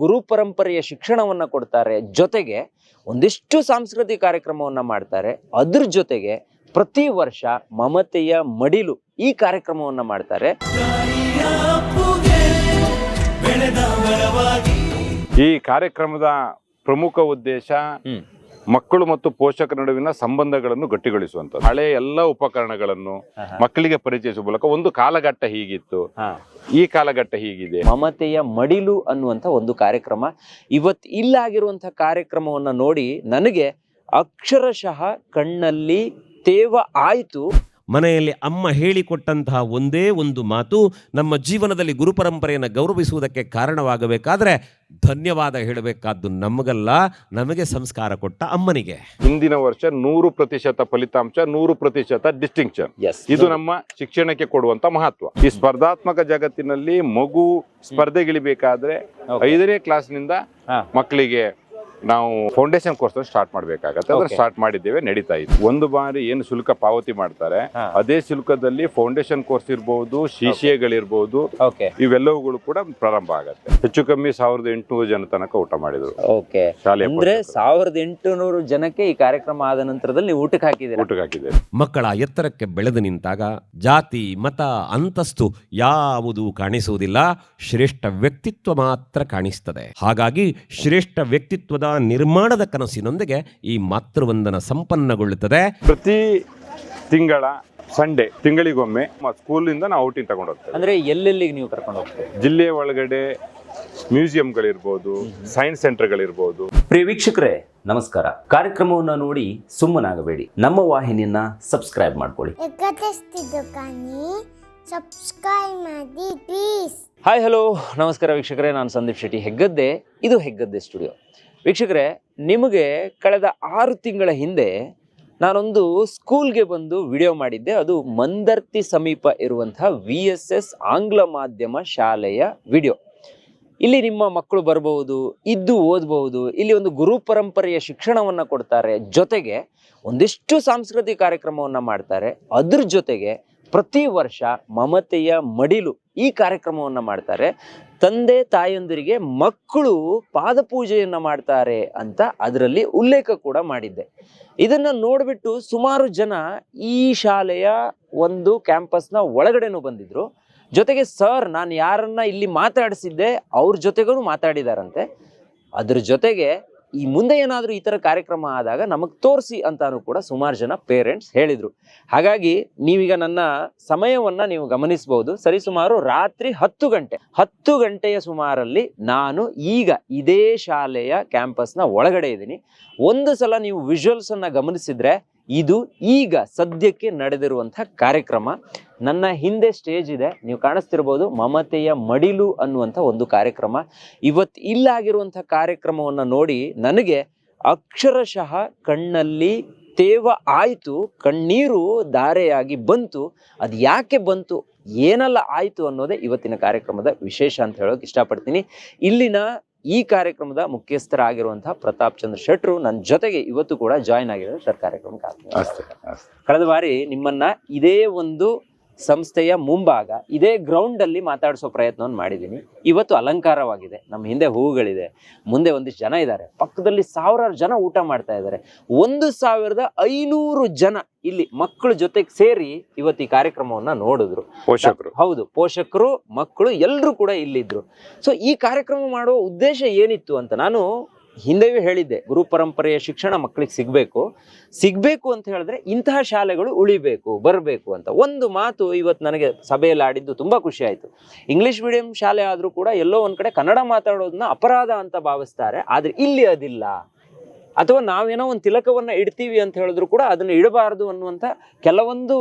ಗುರು ಪರಂಪರೆಯ ಶಿಕ್ಷಣವನ್ನು ಕೊಡ್ತಾರೆ. ಜೊತೆಗೆ ಒಂದಿಷ್ಟು ಸಾಂಸ್ಕೃತಿಕ ಕಾರ್ಯಕ್ರಮವನ್ನು ಮಾಡ್ತಾರೆ. ಅದ್ರ ಜೊತೆಗೆ ಪ್ರತಿ ವರ್ಷ ಮಮತೆಯ ಮಡಿಲು ಈ ಕಾರ್ಯಕ್ರಮವನ್ನು ಮಾಡ್ತಾರೆ. ಈ ಕಾರ್ಯಕ್ರಮದ ಪ್ರಮುಖ ಉದ್ದೇಶ. ಮಕ್ಕಳು ಮತ್ತು ಪೋಷಕರ ನಡುವಿನ ಸಂಬಂಧಗಳನ್ನು ಗಟ್ಟಿಗೊಳಿಸುವಂತ ಹಳೆ ಎಲ್ಲ ಉಪಕರಣಗಳನ್ನು ಮಕ್ಕಳಿಗೆ ಪರಿಚಯಿಸುವ ಮೂಲಕ ಒಂದು ಕಾಲಘಟ್ಟ ಹೀಗಿತ್ತು. ಈ ಕಾಲಘಟ್ಟ ಹೀಗಿದೆ. ಮಮತೆಯ ಮಡಿಲು ಅನ್ನುವಂಥ ಒಂದು ಕಾರ್ಯಕ್ರಮ. ಇವತ್ ಇಲ್ಲಾಗಿರುವಂತಹ ಕಾರ್ಯಕ್ರಮವನ್ನ ನೋಡಿ ನನಗೆ ಅಕ್ಷರಶಃ ಕಣ್ಣಲ್ಲಿ ತೇವ ಆಯ್ತು. ಮನೆಯಲ್ಲಿ ಅಮ್ಮ ಹೇಳಿಕೊಟ್ಟಂತಹ ಒಂದೇ ಒಂದು ಮಾತು ನಮ್ಮ ಜೀವನದಲ್ಲಿ ಗುರುಪರಂಪರೆಯನ್ನು ಗೌರವಿಸುವುದಕ್ಕೆ ಕಾರಣವಾಗಬೇಕಾದ್ರೆ ಧನ್ಯವಾದ ಹೇಳಬೇಕಾದ್ದು ನಮಗಲ್ಲ ನಮಗೆ ಸಂಸ್ಕಾರ ಕೊಟ್ಟ ಅಮ್ಮನಿಗೆ ಹಿಂದಿನ ವರ್ಷ ನೂರು ಪ್ರತಿಶತ ಫಲಿತಾಂಶ ನೂರು ಪ್ರತಿಶತ ಡಿಸ್ಟಿಂಕ್ಷನ್ ಎಸ್ ಇದು ನಮ್ಮ ಶಿಕ್ಷಣಕ್ಕೆ ಕೊಡುವಂತ ಮಹತ್ವ ಈ ಸ್ಪರ್ಧಾತ್ಮಕ ಜಗತ್ತಿನಲ್ಲಿ ಮಗು ಸ್ಪರ್ಧೆಗಿಳಿಬೇಕಾದ್ರೆ Okay. ಐದನೇ ಕ್ಲಾಸ್ನಿಂದ. ಮಕ್ಕಳಿಗೆ ನಾವು ಫೌಂಡೇಶನ್ ಕೋರ್ಸ್ ಸ್ಟಾರ್ಟ್ ಮಾಡ್ಬೇಕಾಗತ್ತೆ. ಅದ್ರ Okay. ಸ್ಟಾರ್ಟ್ ಮಾಡಿದ್ದೇವೆ ನಡೀತಾ ಇದೆ. ಒಂದು ಬಾರಿ ಏನು ಶುಲ್ಕ ಪಾವತಿ ಮಾಡ್ತಾರೆ ಅದೇ ಶುಲ್ಕದಲ್ಲಿ ಫೌಂಡೇಶನ್ ಕೋರ್ಸ್ ಇರಬಹುದು ಶಿಶಿಎಗಳಿರ್ಬೋದು ಓಕೆ ಇವೆಲ್ಲವುಗಳು ಕೂಡ ಪ್ರಾರಂಭ ಆಗತ್ತೆ. ಹೆಚ್ಚು ಕಮ್ಮಿ ಸಾವಿರದ ಎಂಟುನೂರು ಜನ ತನಕ ಊಟ ಮಾಡಿದ್ರು. ಓಕೆ ಅಂದ್ರೆ. ಸಾವಿರದ ಎಂಟುನೂರು ಜನಕ್ಕೆ ಈ ಕಾರ್ಯಕ್ರಮ ಆದ ನಂತರದಲ್ಲಿ ಊಟಕ್ಕೆ ಹಾಕಿದೆ ಊಟಕ್ಕೆ ಹಾಕಿದೆ ಮಕ್ಕಳ ಎತ್ತರಕ್ಕೆ ಬೆಳೆದು ನಿಂತಾಗ ಜಾತಿ ಮತ ಅಂತಸ್ತು ಯಾವುದು ಕಾಣಿಸುವುದಿಲ್ಲ. ಶ್ರೇಷ್ಠ ವ್ಯಕ್ತಿತ್ವ ಮಾತ್ರ ಕಾಣಿಸ್ತದೆ. ಹಾಗಾಗಿ ಶ್ರೇಷ್ಠ ವ್ಯಕ್ತಿತ್ವದ ನಿರ್ಮಾಣದ ಕನಸಿನೊಂದಿಗೆ ಈ ಮಾತೃವಂದನ ಸಂಪನ್ನಗೊಳ್ಳುತ್ತದೆ. ಪ್ರತಿ ತಿಂಗಳ ಸಂಡೇ ತಿಂಗಳಿಗೊಮ್ಮೆ ಸ್ಕೂಲಿಂದ ನಾವು ಔಟಿಂಗ್ ತಗೊಂಡು ಹೋಗ್ತೇವೆ. ಅಂದ್ರೆ ಎಲ್ಲೆಲ್ಲಿಗೆ ನೀವು ಕರ್ಕೊಂಡು ಹೋಗ್ತೀವಿ ಜಿಲ್ಲೆಯ ಒಳಗಡೆ ಮ್ಯೂಸಿಯಂಗಳಿರ್ಬೋದು ಸೈನ್ಸ್ ಸೆಂಟರ್ಗಳಿರ್ಬೋದು. ಪ್ರಿಯ ವೀಕ್ಷಕರೇ ನಮಸ್ಕಾರ. ಕಾರ್ಯಕ್ರಮವನ್ನು ನೋಡಿ ಸುಮ್ಮನಾಗಬೇಡಿ. ನಮ್ಮ ವಾಹಿನಿಯನ್ನ ಸಬ್ಸ್ಕ್ರೈಬ್ ಮಾಡ್ಕೊಳ್ಳಿ. ಸಬ್ಸ್ಕ್ರೈಬ್ ಮಾಡಿ ಪ್ಲೀಸ್ ಹಾಯ್ ಹಲೋ ನಮಸ್ಕಾರ ವೀಕ್ಷಕರೇ ನಾನು ಸಂದೀಪ್ ಶೆಟ್ಟಿ ಹೆಗ್ಗದ್ದೆ. ಇದು ಹೆಗ್ಗದ್ದೆ ಸ್ಟುಡಿಯೋ. ವೀಕ್ಷಕರೇ, ನಿಮಗೆ ಕಳೆದ ಆರು ತಿಂಗಳ ಹಿಂದೆ ನಾನೊಂದು ಸ್ಕೂಲ್ಗೆ ಬಂದು ವಿಡಿಯೋ ಮಾಡಿದ್ದೆ. ಅದು ಮಂದರ್ತಿ ಸಮೀಪ ಇರುವಂತಹ ವಿ ಎಸ್ ಎಸ್ ಆಂಗ್ಲ ಮಾಧ್ಯಮ ಶಾಲೆಯ ವಿಡಿಯೋ. ಇಲ್ಲಿ ನಿಮ್ಮ ಮಕ್ಕಳು ಬರಬಹುದು, ಇದ್ದು ಓದಬಹುದು, ಇಲ್ಲಿ ಒಂದು ಗುರು ಪರಂಪರೆಯ ಶಿಕ್ಷಣವನ್ನು ಕೊಡ್ತಾರೆ. ಜೊತೆಗೆ ಒಂದಿಷ್ಟು ಸಾಂಸ್ಕೃತಿಕ ಕಾರ್ಯಕ್ರಮವನ್ನು ಮಾಡ್ತಾರೆ. ಅದ್ರ ಜೊತೆಗೆ ಪ್ರತಿ ವರ್ಷ ಮಮತೆಯ ಮಡಿಲು ಈ ಕಾರ್ಯಕ್ರಮವನ್ನು ಮಾಡ್ತಾರೆ. ತಂದೆ ತಾಯಂದಿರಿಗೆ ಮಕ್ಕಳು ಪಾದಪೂಜೆಯನ್ನ ಮಾಡ್ತಾರೆ ಅಂತ ಅದರಲ್ಲಿ ಉಲ್ಲೇಖ ಕೂಡ ಮಾಡಿದ್ದೆ. ಇದನ್ನ ನೋಡಿಬಿಟ್ಟು ಸುಮಾರು ಜನ ಈ ಶಾಲೆಯ ಒಂದು ಕ್ಯಾಂಪಸ್ನ ಒಳಗಡೆನೂ ಬಂದಿದ್ರು. ಜೊತೆಗೆ ಸರ್ ನಾನು ಯಾರನ್ನ ಇಲ್ಲಿ ಮಾತಾಡಿಸಿದ್ದೆ ಅವ್ರ ಜೊತೆಗೂ ಮಾತಾಡಿದಾರಂತೆ. ಅದ್ರ ಜೊತೆಗೆ ಈ ಮುಂದೆ ಏನಾದರೂ ಈ ಥರ ಕಾರ್ಯಕ್ರಮ ಆದಾಗ ನಮಗೆ ತೋರಿಸಿ ಅಂತಾನು ಕೂಡ ಸುಮಾರು ಜನ ಪೇರೆಂಟ್ಸ್ ಹೇಳಿದರು. ಹಾಗಾಗಿ ನೀವೀಗ ನನ್ನ ಸಮಯವನ್ನು ನೀವು ಗಮನಿಸಬಹುದು ಸರಿಸುಮಾರು ರಾತ್ರಿ ಹತ್ತು ಗಂಟೆ. ಹತ್ತು ಗಂಟೆಯ ಸುಮಾರಲ್ಲಿ ನಾನು ಈಗ ಇದೇ ಶಾಲೆಯ ಕ್ಯಾಂಪಸ್ನ ಒಳಗಡೆ ಇದ್ದೀನಿ. ಒಂದು ಸಲ ನೀವು ವಿಜುವಲ್ಸನ್ನು ಗಮನಿಸಿದರೆ ಗಮನಿಸಿದ್ರೆ ಇದು ಈಗ ಸದ್ಯಕ್ಕೆ ನಡೆದಿರುವಂತಹ ಕಾರ್ಯಕ್ರಮ. ನನ್ನ ಹಿಂದೆ ಸ್ಟೇಜ್ ಇದೆ. ನೀವು ಕಾಣಿಸ್ತಿರ್ಬೋದು, ಮಮತೆಯ ಮಡಿಲು ಅನ್ನುವಂಥ ಒಂದು ಕಾರ್ಯಕ್ರಮ. ಇವತ್ತು ಇಲ್ಲಾಗಿರುವಂಥ ಕಾರ್ಯಕ್ರಮವನ್ನು ನೋಡಿ ನನಗೆ ಅಕ್ಷರಶಃ ಕಣ್ಣಲ್ಲಿ ತೇವ ಆಯಿತು, ಕಣ್ಣೀರು ಧಾರೆಯಾಗಿ ಬಂತು. ಅದು ಯಾಕೆ ಬಂತು, ಏನೆಲ್ಲ ಆಯಿತು ಅನ್ನೋದೇ ಇವತ್ತಿನ ಕಾರ್ಯಕ್ರಮದ ವಿಶೇಷ ಅಂತ ಹೇಳೋಕೆ ಇಷ್ಟಪಡ್ತೀನಿ. ಇಲ್ಲಿನ ಈ ಕಾರ್ಯಕ್ರಮದ ಮುಖ್ಯಸ್ಥರಾಗಿರುವಂತಹ ಪ್ರತಾಪ್ ಚಂದ್ರ ಶೆಟ್ರು ನನ್ನ ಜೊತೆಗೆ ಇವತ್ತು ಕೂಡ ಜಾಯ್ನ್ ಆಗಿದ್ದಾರೆ ಸರ್ ಕಾರ್ಯಕ್ರಮಕ್ಕೆ ಕಳೆದ ಬಾರಿ ನಿಮ್ಮನ್ನ ಇದೇ ಒಂದು ಸಂಸ್ಥೆಯ ಮುಂಭಾಗ ಇದೇ ಗ್ರೌಂಡ್ ಅಲ್ಲಿ ಮಾತಾಡಿಸೋ ಪ್ರಯತ್ನವನ್ನು ಮಾಡಿದ್ದೀನಿ ಇವತ್ತು ಅಲಂಕಾರವಾಗಿದೆ. ನಮ್ಮ ಹಿಂದೆ ಹೂವುಗಳಿದೆ. ಮುಂದೆ ಒಂದಿಷ್ಟು ಜನ ಇದ್ದಾರೆ ಪಕ್ಕದಲ್ಲಿ ಸಾವಿರಾರು ಜನ ಊಟ ಮಾಡ್ತಾ ಇದ್ದಾರೆ ಒಂದು ಸಾವಿರದ ಐನೂರು ಜನ ಇಲ್ಲಿ ಮಕ್ಕಳ ಜೊತೆಗೆ ಸೇರಿ ಇವತ್ತು ಈ ಕಾರ್ಯಕ್ರಮವನ್ನ ನೋಡಿದ್ರು. ಪೋಷಕರು. ಹೌದು ಪೋಷಕರು ಮಕ್ಕಳು ಎಲ್ಲರೂ ಕೂಡ ಇಲ್ಲಿದ್ರು. ಸೊ ಈ ಕಾರ್ಯಕ್ರಮ ಮಾಡುವ ಉದ್ದೇಶ ಏನಿತ್ತು ಅಂತ ನಾನು ಹಿಂದೆಯೂ ಹೇಳಿದ್ದೆ, ಗುರು ಪರಂಪರೆಯ ಶಿಕ್ಷಣ ಮಕ್ಕಳಿಗೆ ಸಿಗಬೇಕು. ಸಿಗಬೇಕು ಅಂತ ಹೇಳಿದ್ರೆ ಇಂತಹ ಶಾಲೆಗಳು ಉಳಿಬೇಕು, ಬರಬೇಕು ಅಂತ. ಒಂದು ಮಾತು ಇವತ್ತು ನನಗೆ ಸಭೆಯಲ್ಲಿ ಆಡಿದ್ದು ತುಂಬ ಖುಷಿ ಆಯಿತು. ಇಂಗ್ಲಿಷ್ ಮೀಡಿಯಂ ಶಾಲೆ ಆದರೂ ಕೂಡ ಎಲ್ಲೋ ಒಂದು ಕಡೆ ಕನ್ನಡ ಮಾತಾಡೋದನ್ನ ಅಪರಾಧ ಅಂತ ಭಾವಿಸ್ತಾರೆ. ಆದರೆ ಇಲ್ಲಿ ಅದಿಲ್ಲ. ಅಥವಾ ನಾವೇನೋ ಒಂದು ತಿಲಕವನ್ನು ಇಡ್ತೀವಿ ಅಂತ ಹೇಳಿದ್ರು ಕೂಡ ಅದನ್ನ ಇಡಬಾರದು ಅನ್ನುವಂಥ ಕೆಲವೊಂದು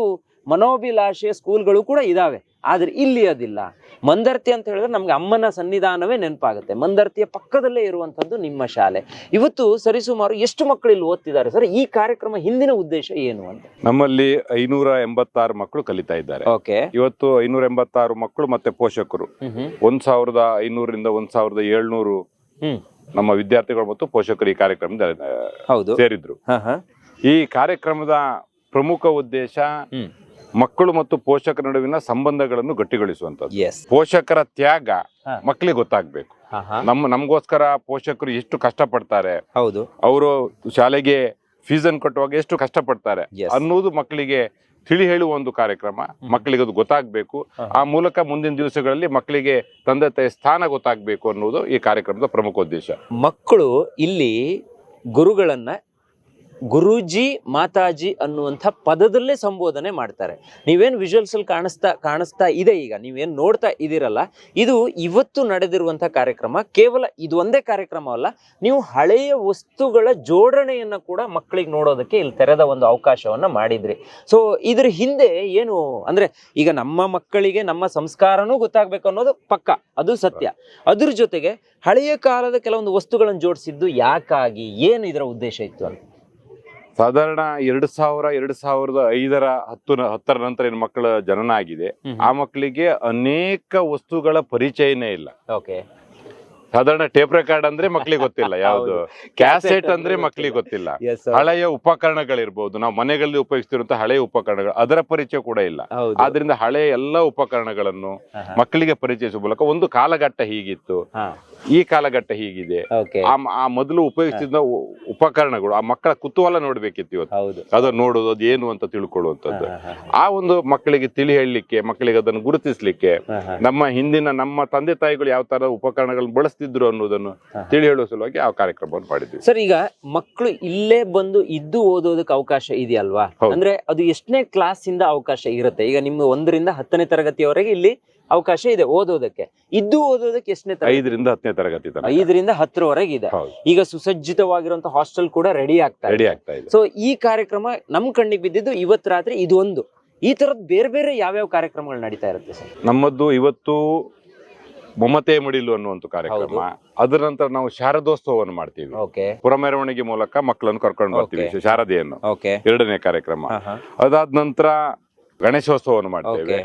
ಮನೋಭಿಲಾಷೆಯ ಸ್ಕೂಲ್ಗಳು ಕೂಡ ಇದ್ದಾವೆ ಆದರೆ ಇಲ್ಲಿ ಅದಿಲ್ಲ. ಮಂದರ್ತಿ ಅಂತ ಹೇಳಿದ್ರೆ ನಮ್ಗೆ ಅಮ್ಮನ ಸನ್ನಿಧಾನವೇ ನೆನಪಾಗುತ್ತೆ. ಮಂದರ್ತಿಯ ಪಕ್ಕದಲ್ಲೇ ಇರುವಂತದ್ದು ನಿಮ್ಮ ಶಾಲೆ. ಇವತ್ತು ಸರಿಸುಮಾರು ಎಷ್ಟು ಮಕ್ಕಳು ಇಲ್ಲಿ ಓದ್ತಿದ್ದಾರೆ ಸರ್? ಈ ಕಾರ್ಯಕ್ರಮ ಹಿಂದಿನ ಉದ್ದೇಶ ಏನು ಅಂತ? ನಮ್ಮಲ್ಲಿ ಐನೂರ ಎಂಬತ್ತಾರು ಮಕ್ಕಳು ಕಲಿತಾ ಇದ್ದಾರೆ. ಓಕೆ. ಇವತ್ತು ಐನೂರ ಎಂಬತ್ತಾರು ಮಕ್ಕಳು ಮತ್ತೆ ಪೋಷಕರು. ಒಂದ್ ಸಾವಿರದ ಐನೂರಿಂದ ಒಂದ್ ಸಾವಿರದ ಏಳ್ನೂರು ಹ್ಮ್. ನಮ್ಮ ವಿದ್ಯಾರ್ಥಿಗಳು ಮತ್ತು ಪೋಷಕರು ಈ ಕಾರ್ಯಕ್ರಮದಲ್ಲಿ ಹೌದು. ಸೇರಿದ್ರು. ಹ ಹ. ಈ ಕಾರ್ಯಕ್ರಮದ ಪ್ರಮುಖ ಉದ್ದೇಶ. ಮಕ್ಕಳು ಮತ್ತು ಪೋಷಕರ ನಡುವಿನ ಸಂಬಂಧಗಳನ್ನು ಗಟ್ಟಿಗೊಳಿಸುವಂತದ್ದು ಪೋಷಕರ ತ್ಯಾಗ. ಮಕ್ಕಳಿಗೆ ಗೊತ್ತಾಗ್ಬೇಕು. ನಮ್ಮ ನಮಗೋಸ್ಕರ ಪೋಷಕರು ಎಷ್ಟು ಕಷ್ಟಪಡ್ತಾರೆ. ಹೌದು. ಅವರು ಶಾಲೆಗೆ ಫೀಸನ್ನು ಕಟ್ಟುವಾಗ ಎಷ್ಟು ಕಷ್ಟಪಡ್ತಾರೆ ಪಡ್ತಾರೆ ಅನ್ನೋದು ಮಕ್ಕಳಿಗೆ ತಿಳಿ ಹೇಳುವ ಒಂದು ಕಾರ್ಯಕ್ರಮ. ಮಕ್ಕಳಿಗೆ ಅದು ಗೊತ್ತಾಗಬೇಕು. ಆ ಮೂಲಕ ಮುಂದಿನ ದಿವಸಗಳಲ್ಲಿ ಮಕ್ಕಳಿಗೆ ತಂದೆ ತಾಯಿ ಸ್ಥಾನ ಗೊತ್ತಾಗಬೇಕು ಅನ್ನೋದು ಈ ಕಾರ್ಯಕ್ರಮದ ಪ್ರಮುಖ ಉದ್ದೇಶ. ಮಕ್ಕಳು ಇಲ್ಲಿ ಗುರುಗಳನ್ನ ಗುರೂಜಿ ಮಾತಾಜಿ ಅನ್ನುವಂಥ ಪದದಲ್ಲೇ ಸಂಬೋಧನೆ ಮಾಡ್ತಾರೆ. ನೀವೇನು ವಿಜುವಲ್ಸಲ್ಲಿ ಕಾಣಿಸ್ತಾ ಕಾಣಿಸ್ತಾ ಇದೆ ಈಗ, ನೀವೇನು ನೋಡ್ತಾ ಇದ್ದೀರಲ್ಲ, ಇದು ಇವತ್ತು ನಡೆದಿರುವಂಥ ಕಾರ್ಯಕ್ರಮ. ಕೇವಲ ಇದು ಒಂದೇ ಕಾರ್ಯಕ್ರಮ ಅಲ್ಲ, ನೀವು ಹಳೆಯ ವಸ್ತುಗಳ ಜೋಡಣೆಯನ್ನು ಕೂಡ ಮಕ್ಕಳಿಗೆ ನೋಡೋದಕ್ಕೆ ಇಲ್ಲಿ ತೆರೆದ ಒಂದು ಅವಕಾಶವನ್ನ ಮಾಡಿದ್ರಿ. ಸೊ ಇದ್ರ ಹಿಂದೆ ಏನು, ಅಂದರೆ ಈಗ ನಮ್ಮ ಮಕ್ಕಳಿಗೆ, ನಮ್ಮ ಸಂಸ್ಕಾರನೂ ಗೊತ್ತಾಗಬೇಕು ಅನ್ನೋದು ಪಕ್ಕ, ಅದು ಸತ್ಯ. ಅದ್ರ ಜೊತೆಗೆ ಹಳೆಯ ಕಾಲದ ಕೆಲವೊಂದು ವಸ್ತುಗಳನ್ನು ಜೋಡಿಸಿದ್ದು ಯಾಕಾಗಿ, ಏನು ಇದರ ಉದ್ದೇಶ ಇತ್ತು ಅಂತ? ಸಾಧಾರಣ ಎರಡು ಸಾವಿರ ಎರಡು ಸಾವಿರದ ಐದರ ಹತ್ತು ಹತ್ತರ ನಂತರ ಏನು ಮಕ್ಕಳ ಜನನ ಆಗಿದೆ. ಆ ಮಕ್ಕಳಿಗೆ ಅನೇಕ ವಸ್ತುಗಳ ಪರಿಚಯನೇ ಇಲ್ಲ. ಓಕೆ. ಸಾಧಾರಣ ಟೇಪ್ ರೆಕಾರ್ಡ್ ಅಂದ್ರೆ ಮಕ್ಳಿಗೆ ಗೊತ್ತಿಲ್ಲ ಯಾವ್ದು? ಕ್ಯಾಸೆಟ್ ಅಂದ್ರೆ ಮಕ್ಳಿಗೆ ಗೊತ್ತಿಲ್ಲ. ಹಳೆಯ ಉಪಕರಣಗಳಿರ್ಬೋದು ನಾವು ಮನೆಗಳಲ್ಲಿ ಉಪಯೋಗಿಸ್ತಿರುವಂತಹ ಹಳೆಯ ಉಪಕರಣಗಳು ಅದರ ಪರಿಚಯ ಕೂಡ ಇಲ್ಲ. ಆದ್ರಿಂದ ಹಳೆಯ ಎಲ್ಲ ಉಪಕರಣಗಳನ್ನು ಮಕ್ಕಳಿಗೆ ಪರಿಚಯಿಸುವ ಮೂಲಕ ಒಂದು ಕಾಲಘಟ್ಟ ಹೀಗಿತ್ತು. ಈ ಕಾಲಘಟ್ಟ ಹೀಗಿದೆ. ಆ ಮೊದಲು ಉಪಯೋಗಿಸಿದ ಉಪಕರಣಗಳು ಆ ಮಕ್ಕಳ ಕುತೂಹಲ ನೋಡ್ಬೇಕಿತ್ತು ಇವತ್ತು. ಅದನ್ನ ನೋಡೋದು ಅದು ಏನು ಅಂತ ತಿಳ್ಕೊಳ್ಳುವಂಥದ್ದು. ಆ ಒಂದು ಮಕ್ಕಳಿಗೆ ತಿಳಿ ಹೇಳಲಿಕ್ಕೆ ಮಕ್ಕಳಿಗೆ ಅದನ್ನು ಗುರುತಿಸ್ಲಿಕ್ಕೆ. ನಮ್ಮ ಹಿಂದಿನ ನಮ್ಮ ತಂದೆ ತಾಯಿಗಳು ಯಾವ ತರ ಉಪಕರಣಗಳನ್ನು ಬಳಸ್ತಿದ್ರು ಅನ್ನೋದನ್ನು ತಿಳಿ ಹೇಳುವ ಸಲುವಾಗಿ ಆ ಕಾರ್ಯಕ್ರಮವನ್ನು ಮಾಡಿದ್ವಿ. ಸರ್ ಈಗ ಮಕ್ಕಳು ಇಲ್ಲೇ ಬಂದು ಇದ್ದು ಓದೋದಕ್ಕೆ ಅವಕಾಶ ಇದೆಯಲ್ವಾ. ಅಂದ್ರೆ ಅದು ಎಷ್ಟನೇ ಕ್ಲಾಸ್ ಇಂದ ಅವಕಾಶ ಇರುತ್ತೆ? ಈಗ ನಿಮ್ಗೆ ಒಂದರಿಂದ ಹತ್ತನೇ ತರಗತಿಯವರೆಗೆ ಇಲ್ಲಿ ಅವಕಾಶ ಇದೆ ಓದೋದಕ್ಕೆ. ಇದ್ದು ಓದೋದಕ್ಕೆ ಎಷ್ಟನೇ ಐದರಿಂದ ಹತ್ತನೇ ತರಗತಿ ಐದರಿಂದ ಹತ್ತರವರೆಗೆ ಇದೆ. ಈಗ ಸುಸಜ್ಜಿತವಾಗಿರುವಂತ ಹಾಸ್ಟೆಲ್ ಕೂಡ ರೆಡಿ ಆಗ್ತಾ ರೆಡಿ ಆಗ್ತಾ ಇದೆ. ಸೊ ಈ ಕಾರ್ಯಕ್ರಮ ನಮ್ ಕಣ್ಣಿಗೆ ಬಿದ್ದಿದ್ದು ಇವತ್ತು ರಾತ್ರಿ ಇದು ಒಂದು ಈ ತರದ್ ಬೇರೆ ಬೇರೆ ಯಾವ್ಯಾವ ಕಾರ್ಯಕ್ರಮಗಳು ನಡೀತಾ ಇರುತ್ತೆ ಸರ್? ನಮ್ಮದ್ದು ಇವತ್ತು ಮಮತೆ ಮಡಿಲು ಅನ್ನುವಂತ ಕಾರ್ಯಕ್ರಮ. ಅದರ ನಂತರ ನಾವು ಶಾರದೋತ್ಸವವನ್ನು ಮಾಡ್ತೀವಿ. ಪುರ ಮೆರವಣಿಗೆ ಮೂಲಕ ಮಕ್ಕಳನ್ನು ಕರ್ಕೊಂಡು ಬರ್ತೀವಿ. ಶಾರದೆಯನ್ನು. ಎರಡನೇ ಕಾರ್ಯಕ್ರಮ. ಅದಾದ ನಂತರ ಗಣೇಶೋತ್ಸವವನ್ನು ಮಾಡ್ತೇವೆ.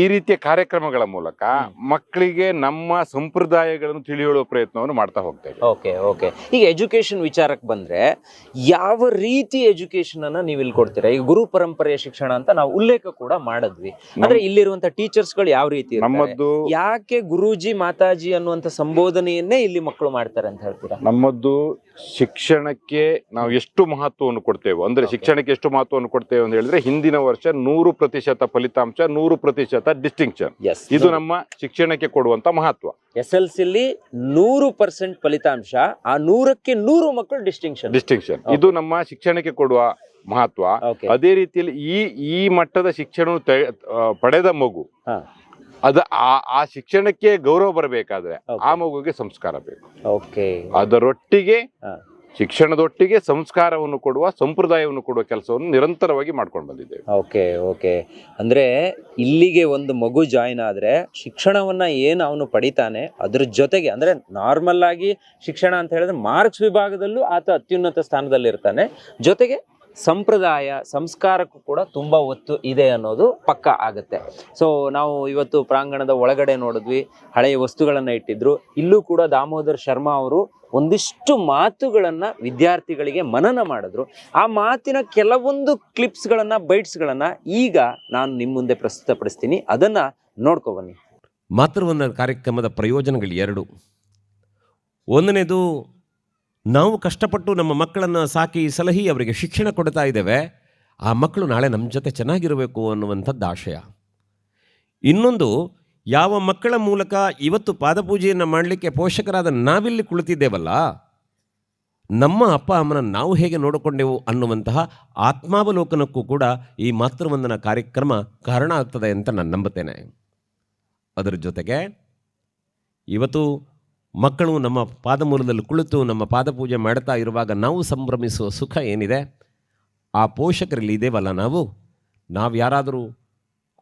ಈ ರೀತಿಯ ಕಾರ್ಯಕ್ರಮಗಳ ಮೂಲಕ ಮಕ್ಕಳಿಗೆ ನಮ್ಮ ಸಂಪ್ರದಾಯಗಳನ್ನು ತಿಳಿ ಹೇಳುವ ಪ್ರಯತ್ನವನ್ನು ಮಾಡ್ತಾ ಹೋಗ್ತೇವೆ. Okay okay. ಈಗ ಎಜುಕೇಶನ್ ವಿಚಾರಕ್ಕೆ ಬಂದ್ರೆ ಯಾವ ರೀತಿ ಎಜುಕೇಶನ್ ಅನ್ನ ನೀವು ಇಲ್ಲಿ ಕೊಡ್ತೀರಾ? ಈಗ ಗುರು ಪರಂಪರೆಯ ಶಿಕ್ಷಣ ಅಂತ ನಾವು ಉಲ್ಲೇಖ ಕೂಡ ಮಾಡಿದ್ವಿ. ಅಂದ್ರೆ ಇಲ್ಲಿರುವಂತ ಟೀಚರ್ಸ್ಗಳು ಯಾವ ರೀತಿ ನಮ್ಮದು ನಮ್ಮದ್ದು ಯಾಕೆ ಗುರೂಜಿ ಮಾತಾಜಿ ಅನ್ನುವಂತ ಸಂಬೋಧನೆಯನ್ನೇ ಇಲ್ಲಿ ಮಕ್ಕಳು ಮಾಡ್ತಾರೆ ಅಂತ ಹೇಳ್ತೀರಾ? ನಮ್ಮದ್ದು ಶಿಕ್ಷಣಕ್ಕೆ ನಾವು ಎಷ್ಟು ಮಹತ್ವವನ್ನು ಕೊಡ್ತೇವೆ? ಅಂದ್ರೆ ಶಿಕ್ಷಣಕ್ಕೆ ಎಷ್ಟು ಮಹತ್ವವನ್ನು ಕೊಡ್ತೇವೆ ಅಂತ ಹೇಳಿದ್ರೆ ಹಿಂದಿನ ವರ್ಷ ನೂರು ಪ್ರತಿಶತ ಫಲಿತಾಂಶ ನೂರು ಪ್ರತಿಶತ ಡಿಸ್ಟಿಂಕ್ಷನ್ ಇದು ನಮ್ಮ ಶಿಕ್ಷಣಕ್ಕೆ ಕೊಡುವಂತ ಮಹತ್ವ. ಎಸ್ ಎಲ್ ಸಿಲಿ ನೂರು ಪರ್ಸೆಂಟ್ ಫಲಿತಾಂಶ ಆ ನೂರಕ್ಕೆ ನೂರು ಮಕ್ಕಳು ಡಿಸ್ಟಿಂಕ್ಷನ್ ಡಿಸ್ಟಿಂಕ್ಷನ್ ಇದು ನಮ್ಮ ಶಿಕ್ಷಣಕ್ಕೆ ಕೊಡುವ ಮಹತ್ವ. ಅದೇ ರೀತಿಯಲ್ಲಿ ಈ ಈ ಮಟ್ಟದ ಶಿಕ್ಷಣ ಪಡೆದ ಮಗು. ಅದ ಆ- ಆ ಶಿಕ್ಷಣಕ್ಕೆ ಗೌರವ ಬರಬೇಕಾದ್ರೆ ಆ ಮಗುಗೆ ಸಂಸ್ಕಾರ ಬೇಕು. ಓಕೆ ಅದರೊಟ್ಟಿಗೆ. ಶಿಕ್ಷಣದೊಟ್ಟಿಗೆ ಸಂಸ್ಕಾರವನ್ನು ಕೊಡುವ ಸಂಪ್ರದಾಯವನ್ನು ಕೊಡುವ ಕೆಲಸವನ್ನು ನಿರಂತರವಾಗಿ ಮಾಡ್ಕೊಂಡು ಬಂದಿದ್ದೇವೆ. ಓಕೆ ಓಕೆ ಅಂದ್ರೆ ಇಲ್ಲಿಗೆ ಒಂದು ಮಗು ಜಾಯಿನ್ ಆದ್ರೆ ಶಿಕ್ಷಣವನ್ನ ಏನು ಅವನು ಪಡಿತಾನೆ ಅದ್ರ ಜೊತೆಗೆ ಅಂದ್ರೆ ನಾರ್ಮಲ್ ಆಗಿ ಶಿಕ್ಷಣ ಅಂತ ಹೇಳಿದ್ರೆ ಮಾರ್ಕ್ಸ್ ವಿಭಾಗದಲ್ಲೂ ಆತ ಅತ್ಯುನ್ನತ ಸ್ಥಾನದಲ್ಲಿ ಇರ್ತಾನೆ ಜೊತೆಗೆ ಸಂಪ್ರದಾಯ, ಸಂಸ್ಕಾರಕ್ಕೂ ಕೂಡ ತುಂಬ ಒತ್ತು ಇದೆ ಅನ್ನೋದು ಪಕ್ಕ ಆಗುತ್ತೆ. ಸೊ ನಾವು ಇವತ್ತು ಪ್ರಾಂಗಣದ ಒಳಗಡೆ ನೋಡಿದ್ವಿ, ಹಳೆಯ ವಸ್ತುಗಳನ್ನು ಇಟ್ಟಿದ್ರು. ಇಲ್ಲೂ ಕೂಡ ದಾಮೋದರ್ ಶರ್ಮಾ ಅವರು ಒಂದಿಷ್ಟು ಮಾತುಗಳನ್ನು ವಿದ್ಯಾರ್ಥಿಗಳಿಗೆ ಮನನ ಮಾಡಿದ್ರು. ಆ ಮಾತಿನ ಕೆಲವೊಂದು ಕ್ಲಿಪ್ಸ್ಗಳನ್ನು, ಬೈಟ್ಸ್ಗಳನ್ನು ಈಗ ನಾನು ನಿಮ್ಮ ಮುಂದೆ ಪ್ರಸ್ತುತಪಡಿಸ್ತೀನಿ. ಅದನ್ನ ನೋಡ್ಕೊ ಬನ್ನಿ. ಮಾತೃವಂದನ ಕಾರ್ಯಕ್ರಮದ ಪ್ರಯೋಜನಗಳು ಎರಡು. ಒಂದನೇದು ನಾವು ಕಷ್ಟಪಟ್ಟು ನಮ್ಮ ಮಕ್ಕಳನ್ನು ಸಾಕಿ ಸಲಹಿ ಅವರಿಗೆ ಶಿಕ್ಷಣ ಕೊಡ್ತಾ ಇದ್ದೇವೆ, ಆ ಮಕ್ಕಳು ನಾಳೆ ನಮ್ಮ ಜೊತೆ ಚೆನ್ನಾಗಿರಬೇಕು ಅನ್ನುವಂಥದ್ದು ಆಶಯ. ಇನ್ನೊಂದು, ಯಾವ ಮಕ್ಕಳ ಮೂಲಕ ಇವತ್ತು ಪಾದಪೂಜೆಯನ್ನು ಮಾಡಲಿಕ್ಕೆ ಪೋಷಕರಾದ ನಾವಿಲ್ಲಿ ಕುಳಿತಿದ್ದೇವಲ್ಲ, ನಮ್ಮ ಅಪ್ಪ, ಅಮ್ಮನ ನಾವು ಹೇಗೆ ನೋಡಿಕೊಂಡೆವು ಅನ್ನುವಂತಹ ಆತ್ಮಾವಲೋಕನಕ್ಕೂ ಕೂಡ ಈ ಮಾತೃವಂದನ ಕಾರ್ಯಕ್ರಮ ಕಾರಣ ಆಗ್ತದೆ ಅಂತ ನಾನು ನಂಬುತ್ತೇನೆ. ಅದರ ಜೊತೆಗೆ, ಇವತ್ತು ಮಕ್ಕಳು ನಮ್ಮ ಪಾದಮೂಲದಲ್ಲಿ ಕುಳಿತು ನಮ್ಮ ಪಾದಪೂಜೆ ಮಾಡ್ತಾ ಇರುವಾಗ ನಾವು ಸಂಭ್ರಮಿಸುವ ಸುಖ ಏನಿದೆ? ಆ ಪೋಷಕರಲ್ಲಿ ಇದೇವಲ್ಲ ನಾವು? ನಾವು ಯಾರಾದರೂ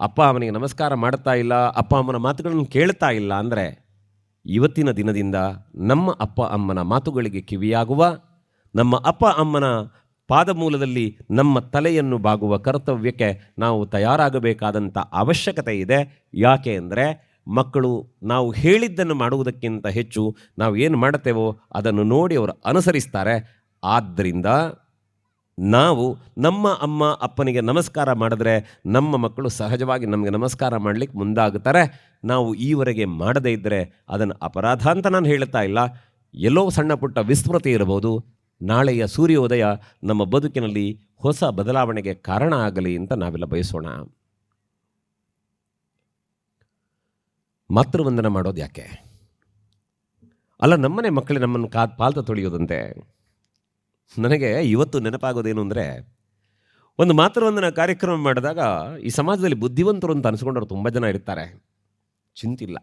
ಅಪ್ಪ ಅವನಿಗೆ ನಮಸ್ಕಾರ ಮಾಡ್ತಾ ಇಲ್ಲ, ಅಪ್ಪ ಅಮ್ಮನ ಮಾತುಗಳನ್ನು ಕೇಳ್ತಾ ಇಲ್ಲ ಅಂದರೆ ಇವತ್ತಿನ ದಿನದಿಂದ ನಮ್ಮ ಅಪ್ಪ ಅಮ್ಮನ ಮಾತುಗಳಿಗೆ ಕಿವಿಯಾಗುವ, ನಮ್ಮ ಅಪ್ಪ ಅಮ್ಮನ ಪಾದಮೂಲದಲ್ಲಿ ನಮ್ಮ ತಲೆಯನ್ನು ಬಾಗುವ ಕರ್ತವ್ಯಕ್ಕೆ ನಾವು ತಯಾರಾಗಬೇಕಾದಂಥ ಅವಶ್ಯಕತೆ ಇದೆ. ಯಾಕೆ ಅಂದರೆ ಮಕ್ಕಳು ನಾವು ಹೇಳಿದ್ದನ್ನು ಮಾಡುವುದಕ್ಕಿಂತ ಹೆಚ್ಚು ನಾವು ಏನು ಮಾಡುತ್ತೇವೋ ಅದನ್ನು ನೋಡಿ ಅವರು ಅನುಸರಿಸ್ತಾರೆ. ಆದ್ದರಿಂದ ನಾವು ನಮ್ಮ ಅಮ್ಮ ಅಪ್ಪನಿಗೆ ನಮಸ್ಕಾರ ಮಾಡಿದ್ರೆ ನಮ್ಮ ಮಕ್ಕಳು ಸಹಜವಾಗಿ ನಮಗೆ ನಮಸ್ಕಾರ ಮಾಡಲಿಕ್ಕೆ ಮುಂದಾಗುತ್ತಾರೆ. ನಾವು ಈವರೆಗೆ ಮಾಡದೇ ಇದ್ದರೆ ಅದನ್ನು ಅಪರಾಧ ಅಂತ ನಾನು ಹೇಳ್ತಾ ಇಲ್ಲ. ಎಲ್ಲೋ ಸಣ್ಣ ಪುಟ್ಟ ವಿಸ್ಮೃತಿ ಇರಬಹುದು. ನಾಳೆಯ ಸೂರ್ಯೋದಯ ನಮ್ಮ ಬದುಕಿನಲ್ಲಿ ಹೊಸ ಬದಲಾವಣೆಗೆ ಕಾರಣ ಆಗಲಿ ಅಂತ ನಾವೆಲ್ಲ ಬಯಸೋಣ. ಮಾತೃವಂದನ ಮಾಡೋದು ಯಾಕೆ? ಅಲ್ಲ, ನಮ್ಮನೆ ಮಕ್ಕಳೇ ನಮ್ಮನ್ನು ಕಾ, ಪಾಲ್ತ ತೊಳೆಯೋದಂತೆ. ನನಗೆ ಇವತ್ತು ನೆನಪಾಗೋದೇನು ಅಂದರೆ, ಒಂದು ಮಾತೃವಂದನ ಕಾರ್ಯಕ್ರಮ ಮಾಡಿದಾಗ ಈ ಸಮಾಜದಲ್ಲಿ ಬುದ್ಧಿವಂತರು ಅಂತ ಅನಿಸ್ಕೊಂಡವ್ರು ತುಂಬ ಜನ ಇರ್ತಾರೆ. ಚಿಂತಿಲ್ಲ.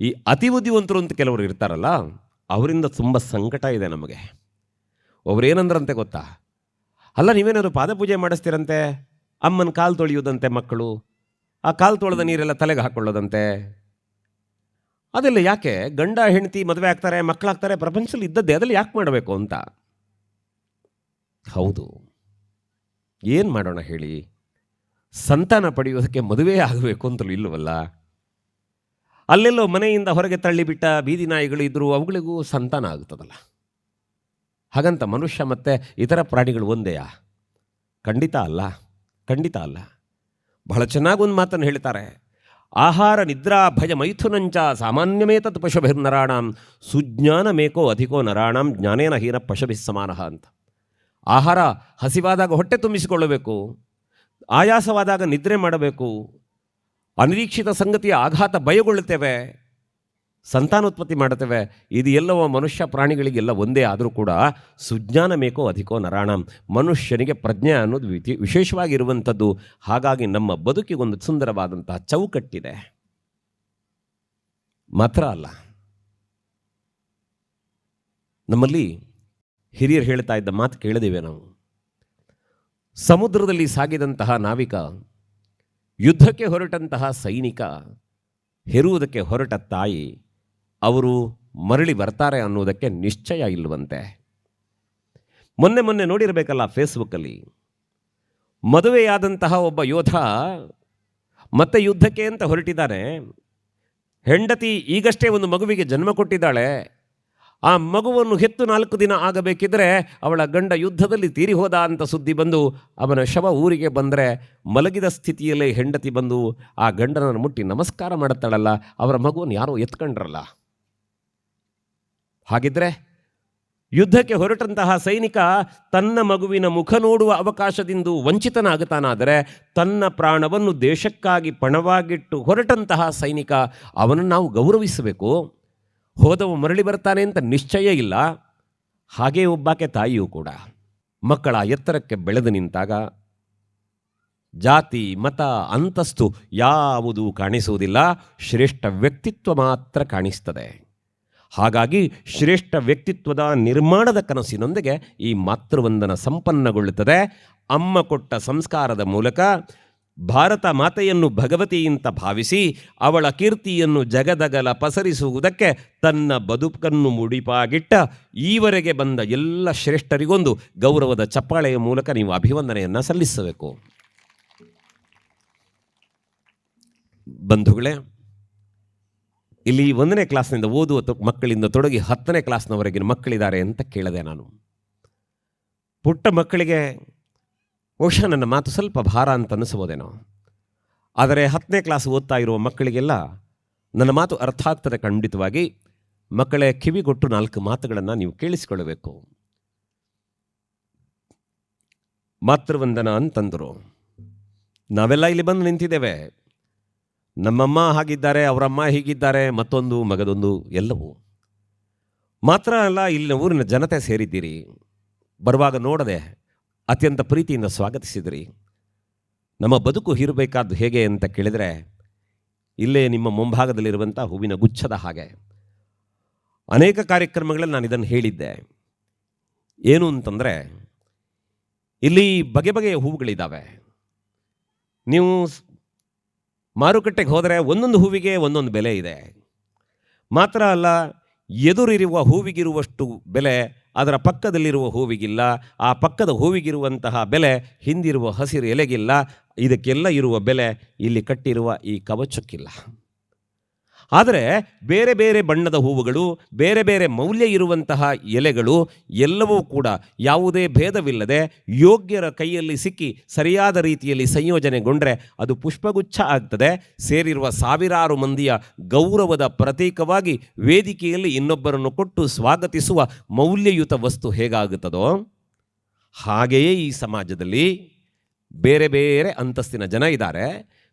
ಈ ಅತಿ ಬುದ್ಧಿವಂತರು ಅಂತ ಕೆಲವರು ಇರ್ತಾರಲ್ಲ, ಅವರಿಂದ ತುಂಬ ಸಂಕಟ ಇದೆ ನಮಗೆ. ಒಬ್ರೇನಂದ್ರಂತೆ ಗೊತ್ತಾ? ಅಲ್ಲ, ನೀವೇನಾದ್ರು ಪಾದಪೂಜೆ ಮಾಡಿಸ್ತೀರಂತೆ? ಅಮ್ಮನ ಕಾಲು ತೊಳೆಯೋದಂತೆ ಮಕ್ಕಳು, ಆ ಕಾಲು ತೊಳೆದ ನೀರೆಲ್ಲ ತಲೆಗೆ ಹಾಕ್ಕೊಳ್ಳೋದಂತೆ ಅದೆಲ್ಲ ಯಾಕೆ? ಗಂಡ, ಹೆಂಡತಿ ಮದುವೆ ಆಗ್ತಾರೆ, ಮಕ್ಕಳಾಗ್ತಾರೆ, ಪ್ರಪಂಚದಲ್ಲಿ ಇದ್ದದ್ದೇ, ಅದೆಲ್ಲ ಯಾಕೆ ಮಾಡಬೇಕು ಅಂತ? ಹೌದು. ಏನು ಮಾಡೋಣ ಹೇಳಿ? ಸಂತಾನ ಪಡೆಯೋದಕ್ಕೆ ಮದುವೆ ಆಗಬೇಕು ಅಂತಲೂ ಇಲ್ಲವಲ್ಲ? ಅಲ್ಲೆಲ್ಲೋ ಮನೆಯಿಂದ ಹೊರಗೆ ತಳ್ಳಿಬಿಟ್ಟ ಬೀದಿ ನಾಯಿಗಳು ಇದ್ದರೂ ಅವುಗಳಿಗೂ ಸಂತಾನ ಆಗ್ತದಲ್ಲ. ಹಾಗಂತ ಮನುಷ್ಯ ಮತ್ತು ಇತರ ಪ್ರಾಣಿಗಳು ಒಂದೆಯಾ? ಖಂಡಿತ ಅಲ್ಲ. ಖಂಡಿತ ಅಲ್ಲ. ಬಹಳ ಚೆನ್ನಾಗಿ ಒಂದು ಮಾತನ್ನು ಹೇಳ್ತಾರೆ. ಆಹಾರ ನಿದ್ರಾ ಭಯ ಮೈಥುನಂಚ ಸಾಮಾನ್ಯಮೇತತ್ ಪಶುಭಿರ್ನರಾಣಾಂ ಸುಜ್ಞಾನಮೇಕೋ ಅಧಿಕೋ ನರಾಣಾಂ ಜ್ಞಾನೇನ ಹೀನ ಪಶುಭಿಸ್ ಸಮಾನಃ ಅಂತ. ಆಹಾರ ಹಸಿವಾದಾಗ ಹೊಟ್ಟೆ ತುಂಬಿಸಿಕೊಳ್ಳಬೇಕು, ಆಯಾಸವಾದಾಗ ನಿದ್ರೆ ಮಾಡಬೇಕು, ಅನಿರೀಕ್ಷಿತ ಸಂಗತಿಯ ಆಘಾತ ಭಯಗೊಳ್ಳುತ್ತೇವೆ ಸಂತಾನೋತ್ಪತ್ತಿ ಮಾಡುತ್ತೇವೆ. ಇದು ಎಲ್ಲವೋ ಮನುಷ್ಯ ಪ್ರಾಣಿಗಳಿಗೆಲ್ಲ ಒಂದೇ ಆದರೂ ಕೂಡ ಸುಜ್ಞಾನ ಮೇಕೋ ಅಧಿಕೋ ನರಾಣಂ. ಮನುಷ್ಯನಿಗೆ ಪ್ರಜ್ಞೆ ಅನ್ನೋದು ವಿಧಿ ವಿಶೇಷವಾಗಿರುವಂಥದ್ದು. ಹಾಗಾಗಿ ನಮ್ಮ ಬದುಕಿಗೊಂದು ಸುಂದರವಾದಂತಹ ಚೌಕಟ್ಟಿದೆ. ಮಾತ್ರ ಅಲ್ಲ. ನಮ್ಮಲ್ಲಿ ಹಿರಿಯರು ಹೇಳ್ತಾ ಇದ್ದ ಮಾತು ಕೇಳಿದಿವೆ ನಾವು. ಸಮುದ್ರದಲ್ಲಿ ಸಾಗಿದಂತಹ ನಾವಿಕ, ಯುದ್ಧಕ್ಕೆ ಹೊರಟಂತಹ ಸೈನಿಕ, ಹೆರುವುದಕ್ಕೆ ಹೊರಟ ತಾಯಿ ಅವರು ಮರಳಿ ಬರ್ತಾರೆ ಅನ್ನೋದಕ್ಕೆ ನಿಶ್ಚಯ ಇಲ್ಲವಂತೆ. ಮೊನ್ನೆ ಮೊನ್ನೆ ನೋಡಿರಬೇಕಲ್ಲ ಫೇಸ್ಬುಕ್ಕಲ್ಲಿ ಮದುವೆಯಾದಂತಹ ಒಬ್ಬ ಯೋಧ ಮತ್ತೆ ಯುದ್ಧಕ್ಕೆ ಅಂತ ಹೊರಟಿದ್ದಾನೆ. ಹೆಂಡತಿ ಈಗಷ್ಟೇ ಒಂದು ಮಗುವಿಗೆ ಜನ್ಮ ಕೊಟ್ಟಿದ್ದಾಳೆ. ಆ ಮಗುವನ್ನು ಹೆತ್ತು ನಾಲ್ಕು ದಿನ ಆಗಬೇಕಿದ್ರೆ ಅವಳ ಗಂಡ ಯುದ್ಧದಲ್ಲಿ ತೀರಿ ಹೋದ ಅಂತ ಸುದ್ದಿ ಬಂದು ಅವನ ಶವ ಊರಿಗೆ ಬಂದರೆ ಮಲಗಿದ ಸ್ಥಿತಿಯಲ್ಲೇ ಹೆಂಡತಿ ಬಂದು ಆ ಗಂಡನನ್ನು ಮುಟ್ಟಿ ನಮಸ್ಕಾರ ಮಾಡುತ್ತಾಳಲ್ಲ, ಅವರ ಮಗುವನ್ನು ಯಾರೋ ಎತ್ಕೊಂಡ್ರಲ್ಲ. ಹಾಗಿದ್ರೆ ಯುದ್ಧಕ್ಕೆ ಹೊರಟಂತಹ ಸೈನಿಕ ತನ್ನ ಮಗುವಿನ ಮುಖ ನೋಡುವ ಅವಕಾಶದಿಂದ ವಂಚಿತನಾಗುತ್ತಾನಾದರೆ ತನ್ನ ಪ್ರಾಣವನ್ನು ದೇಶಕ್ಕಾಗಿ ಪಣವಾಗಿಟ್ಟು ಹೊರಟಂತಹ ಸೈನಿಕ ಅವನನ್ನು ನಾವು ಗೌರವಿಸಬೇಕು. ಹೋದವ ಮರಳಿ ಬರ್ತಾನೆ ಅಂತ ನಿಶ್ಚಯ ಇಲ್ಲ. ಹಾಗೇ ಒಬ್ಬಾಕೆ ತಾಯಿಯೂ ಕೂಡ. ಮಕ್ಕಳ ಎತ್ತರಕ್ಕೆ ಬೆಳೆದು ನಿಂತಾಗ ಜಾತಿ, ಮತ, ಅಂತಸ್ತು ಯಾವುದೂ ಕಾಣಿಸುವುದಿಲ್ಲ. ಶ್ರೇಷ್ಠ ವ್ಯಕ್ತಿತ್ವ ಮಾತ್ರ ಕಾಣಿಸ್ತದೆ. ಹಾಗಾಗಿ ಶ್ರೇಷ್ಠ ವ್ಯಕ್ತಿತ್ವದ ನಿರ್ಮಾಣದ ಕನಸಿನೊಂದಿಗೆ ಈ ಮಾತೃವಂದನ ಸಂಪನ್ನಗೊಳ್ಳುತ್ತದೆ. ಅಮ್ಮ ಕೊಟ್ಟ ಸಂಸ್ಕಾರದ ಮೂಲಕ ಭಾರತ ಮಾತೆಯನ್ನು ಭಗವತಿಯಿಂದ ಭಾವಿಸಿ ಅವಳ ಕೀರ್ತಿಯನ್ನು ಜಗದಗಲ ಪಸರಿಸುವುದಕ್ಕೆ ತನ್ನ ಬದುಕನ್ನು ಮುಡಿಪಾಗಿಟ್ಟ ಈವರೆಗೆ ಬಂದ ಎಲ್ಲ ಶ್ರೇಷ್ಠರಿಗೊಂದು ಗೌರವದ ಚಪ್ಪಾಳೆಯ ಮೂಲಕ ನೀವು ಅಭಿವಂದನೆಯನ್ನು ಸಲ್ಲಿಸಬೇಕು. ಬಂಧುಗಳೇ ಇಲ್ಲಿ ಒಂದನೇ ಕ್ಲಾಸ್ನಿಂದ ಓದುವ ಮಕ್ಕಳಿಂದ ತೊಡಗಿ ಹತ್ತನೇ ಕ್ಲಾಸ್ನವರೆಗಿನ ಮಕ್ಕಳಿದ್ದಾರೆ ಅಂತ ಕೇಳಿದೆ ನಾನು. ಪುಟ್ಟ ಮಕ್ಕಳಿಗೆ ಬಹುಶಃ ನನ್ನ ಮಾತು ಸ್ವಲ್ಪ ಭಾರ ಅಂತ ಅನ್ನಿಸ್ಬೋದೇನೋ ಆದರೆ ಹತ್ತನೇ ಕ್ಲಾಸ್ ಓದ್ತಾ ಇರುವ ಮಕ್ಕಳಿಗೆಲ್ಲ ನನ್ನ ಮಾತು ಅರ್ಥ ಆಗ್ತದೆ ಖಂಡಿತವಾಗಿ. ಮಕ್ಕಳೇ, ಕಿವಿಗೊಟ್ಟು ನಾಲ್ಕು ಮಾತುಗಳನ್ನು ನೀವು ಕೇಳಿಸಿಕೊಳ್ಳಬೇಕು. ಮಾತೃವಂದನ ಅಂತಂದರು. ನಾವೆಲ್ಲ ಇಲ್ಲಿ ಬಂದು ನಿಂತಿದ್ದೇವೆ. ನಮ್ಮಮ್ಮ ಹಾಗಿದ್ದಾರೆ, ಅವರಮ್ಮ ಹೀಗಿದ್ದಾರೆ, ಮತ್ತೊಂದು, ಮಗದೊಂದು, ಎಲ್ಲವೂ. ಮಾತ್ರ ಅಲ್ಲ, ಇಲ್ಲಿನ ಊರಿನ ಜನತೆ ಸೇರಿದ್ದೀರಿ. ಬರುವಾಗ ನೋಡದೆ ಅತ್ಯಂತ ಪ್ರೀತಿಯಿಂದ ಸ್ವಾಗತಿಸಿದಿರಿ. ನಮ್ಮ ಬದುಕು ಹೀರಬೇಕಾದ್ದು ಹೇಗೆ ಅಂತ ಕೇಳಿದರೆ, ಇಲ್ಲೇ ನಿಮ್ಮ ಮುಂಭಾಗದಲ್ಲಿರುವಂಥ ಹೂವಿನ ಗುಚ್ಛದ ಹಾಗೆ. ಅನೇಕ ಕಾರ್ಯಕ್ರಮಗಳಲ್ಲಿ ನಾನು ಇದನ್ನು ಹೇಳಿದ್ದೆ. ಏನು ಅಂತಂದರೆ, ಇಲ್ಲಿ ಬಗೆ ಬಗೆಯ ಹೂವುಗಳಿದ್ದಾವೆ. ನೀವು ಮಾರುಕಟ್ಟೆಗೆ ಹೋದರೆ ಒಂದೊಂದು ಹೂವಿಗೆ ಒಂದೊಂದು ಬೆಲೆ ಇದೆ. ಮಾತ್ರ ಅಲ್ಲ, ಎದುರಿರುವ ಹೂವಿಗಿರುವಷ್ಟು ಬೆಲೆ ಅದರ ಪಕ್ಕದಲ್ಲಿರುವ ಹೂವಿಗಿಲ್ಲ, ಆ ಪಕ್ಕದ ಹೂವಿಗಿರುವಂತಹ ಬೆಲೆ ಹಿಂದಿರುವ ಹಸಿರು ಎಲೆಗಿಲ್ಲ, ಇದಕ್ಕೆಲ್ಲ ಇರುವ ಬೆಲೆ ಇಲ್ಲಿ ಕಟ್ಟಿರುವ ಈ ಕವಚಕ್ಕಿಲ್ಲ. ಆದರೆ ಬೇರೆ ಬೇರೆ ಬಣ್ಣದ ಹೂವುಗಳು, ಬೇರೆ ಬೇರೆ ಮೌಲ್ಯ ಇರುವಂತಹ ಎಲೆಗಳು ಎಲ್ಲವೂ ಕೂಡ ಯಾವುದೇ ಭೇದವಿಲ್ಲದೆ ಯೋಗ್ಯರ ಕೈಯಲ್ಲಿ ಸಿಕ್ಕಿ ಸರಿಯಾದ ರೀತಿಯಲ್ಲಿ ಸಂಯೋಜನೆಗೊಂಡರೆ ಅದು ಪುಷ್ಪಗುಚ್ಛ ಆಗ್ತದೆ. ಸೇರಿರುವ ಸಾವಿರಾರು ಮಂದಿಯ ಗೌರವದ ಪ್ರತೀಕವಾಗಿ ವೇದಿಕೆಯಲ್ಲಿ ಇನ್ನೊಬ್ಬರನ್ನು ಕೊಟ್ಟು ಸ್ವಾಗತಿಸುವ ಮೌಲ್ಯಯುತ ವಸ್ತು ಹೇಗಾಗುತ್ತದೋ, ಹಾಗೆಯೇ ಈ ಸಮಾಜದಲ್ಲಿ ಬೇರೆ ಬೇರೆ ಅಂತಸ್ತಿನ ಜನ ಇದ್ದಾರೆ.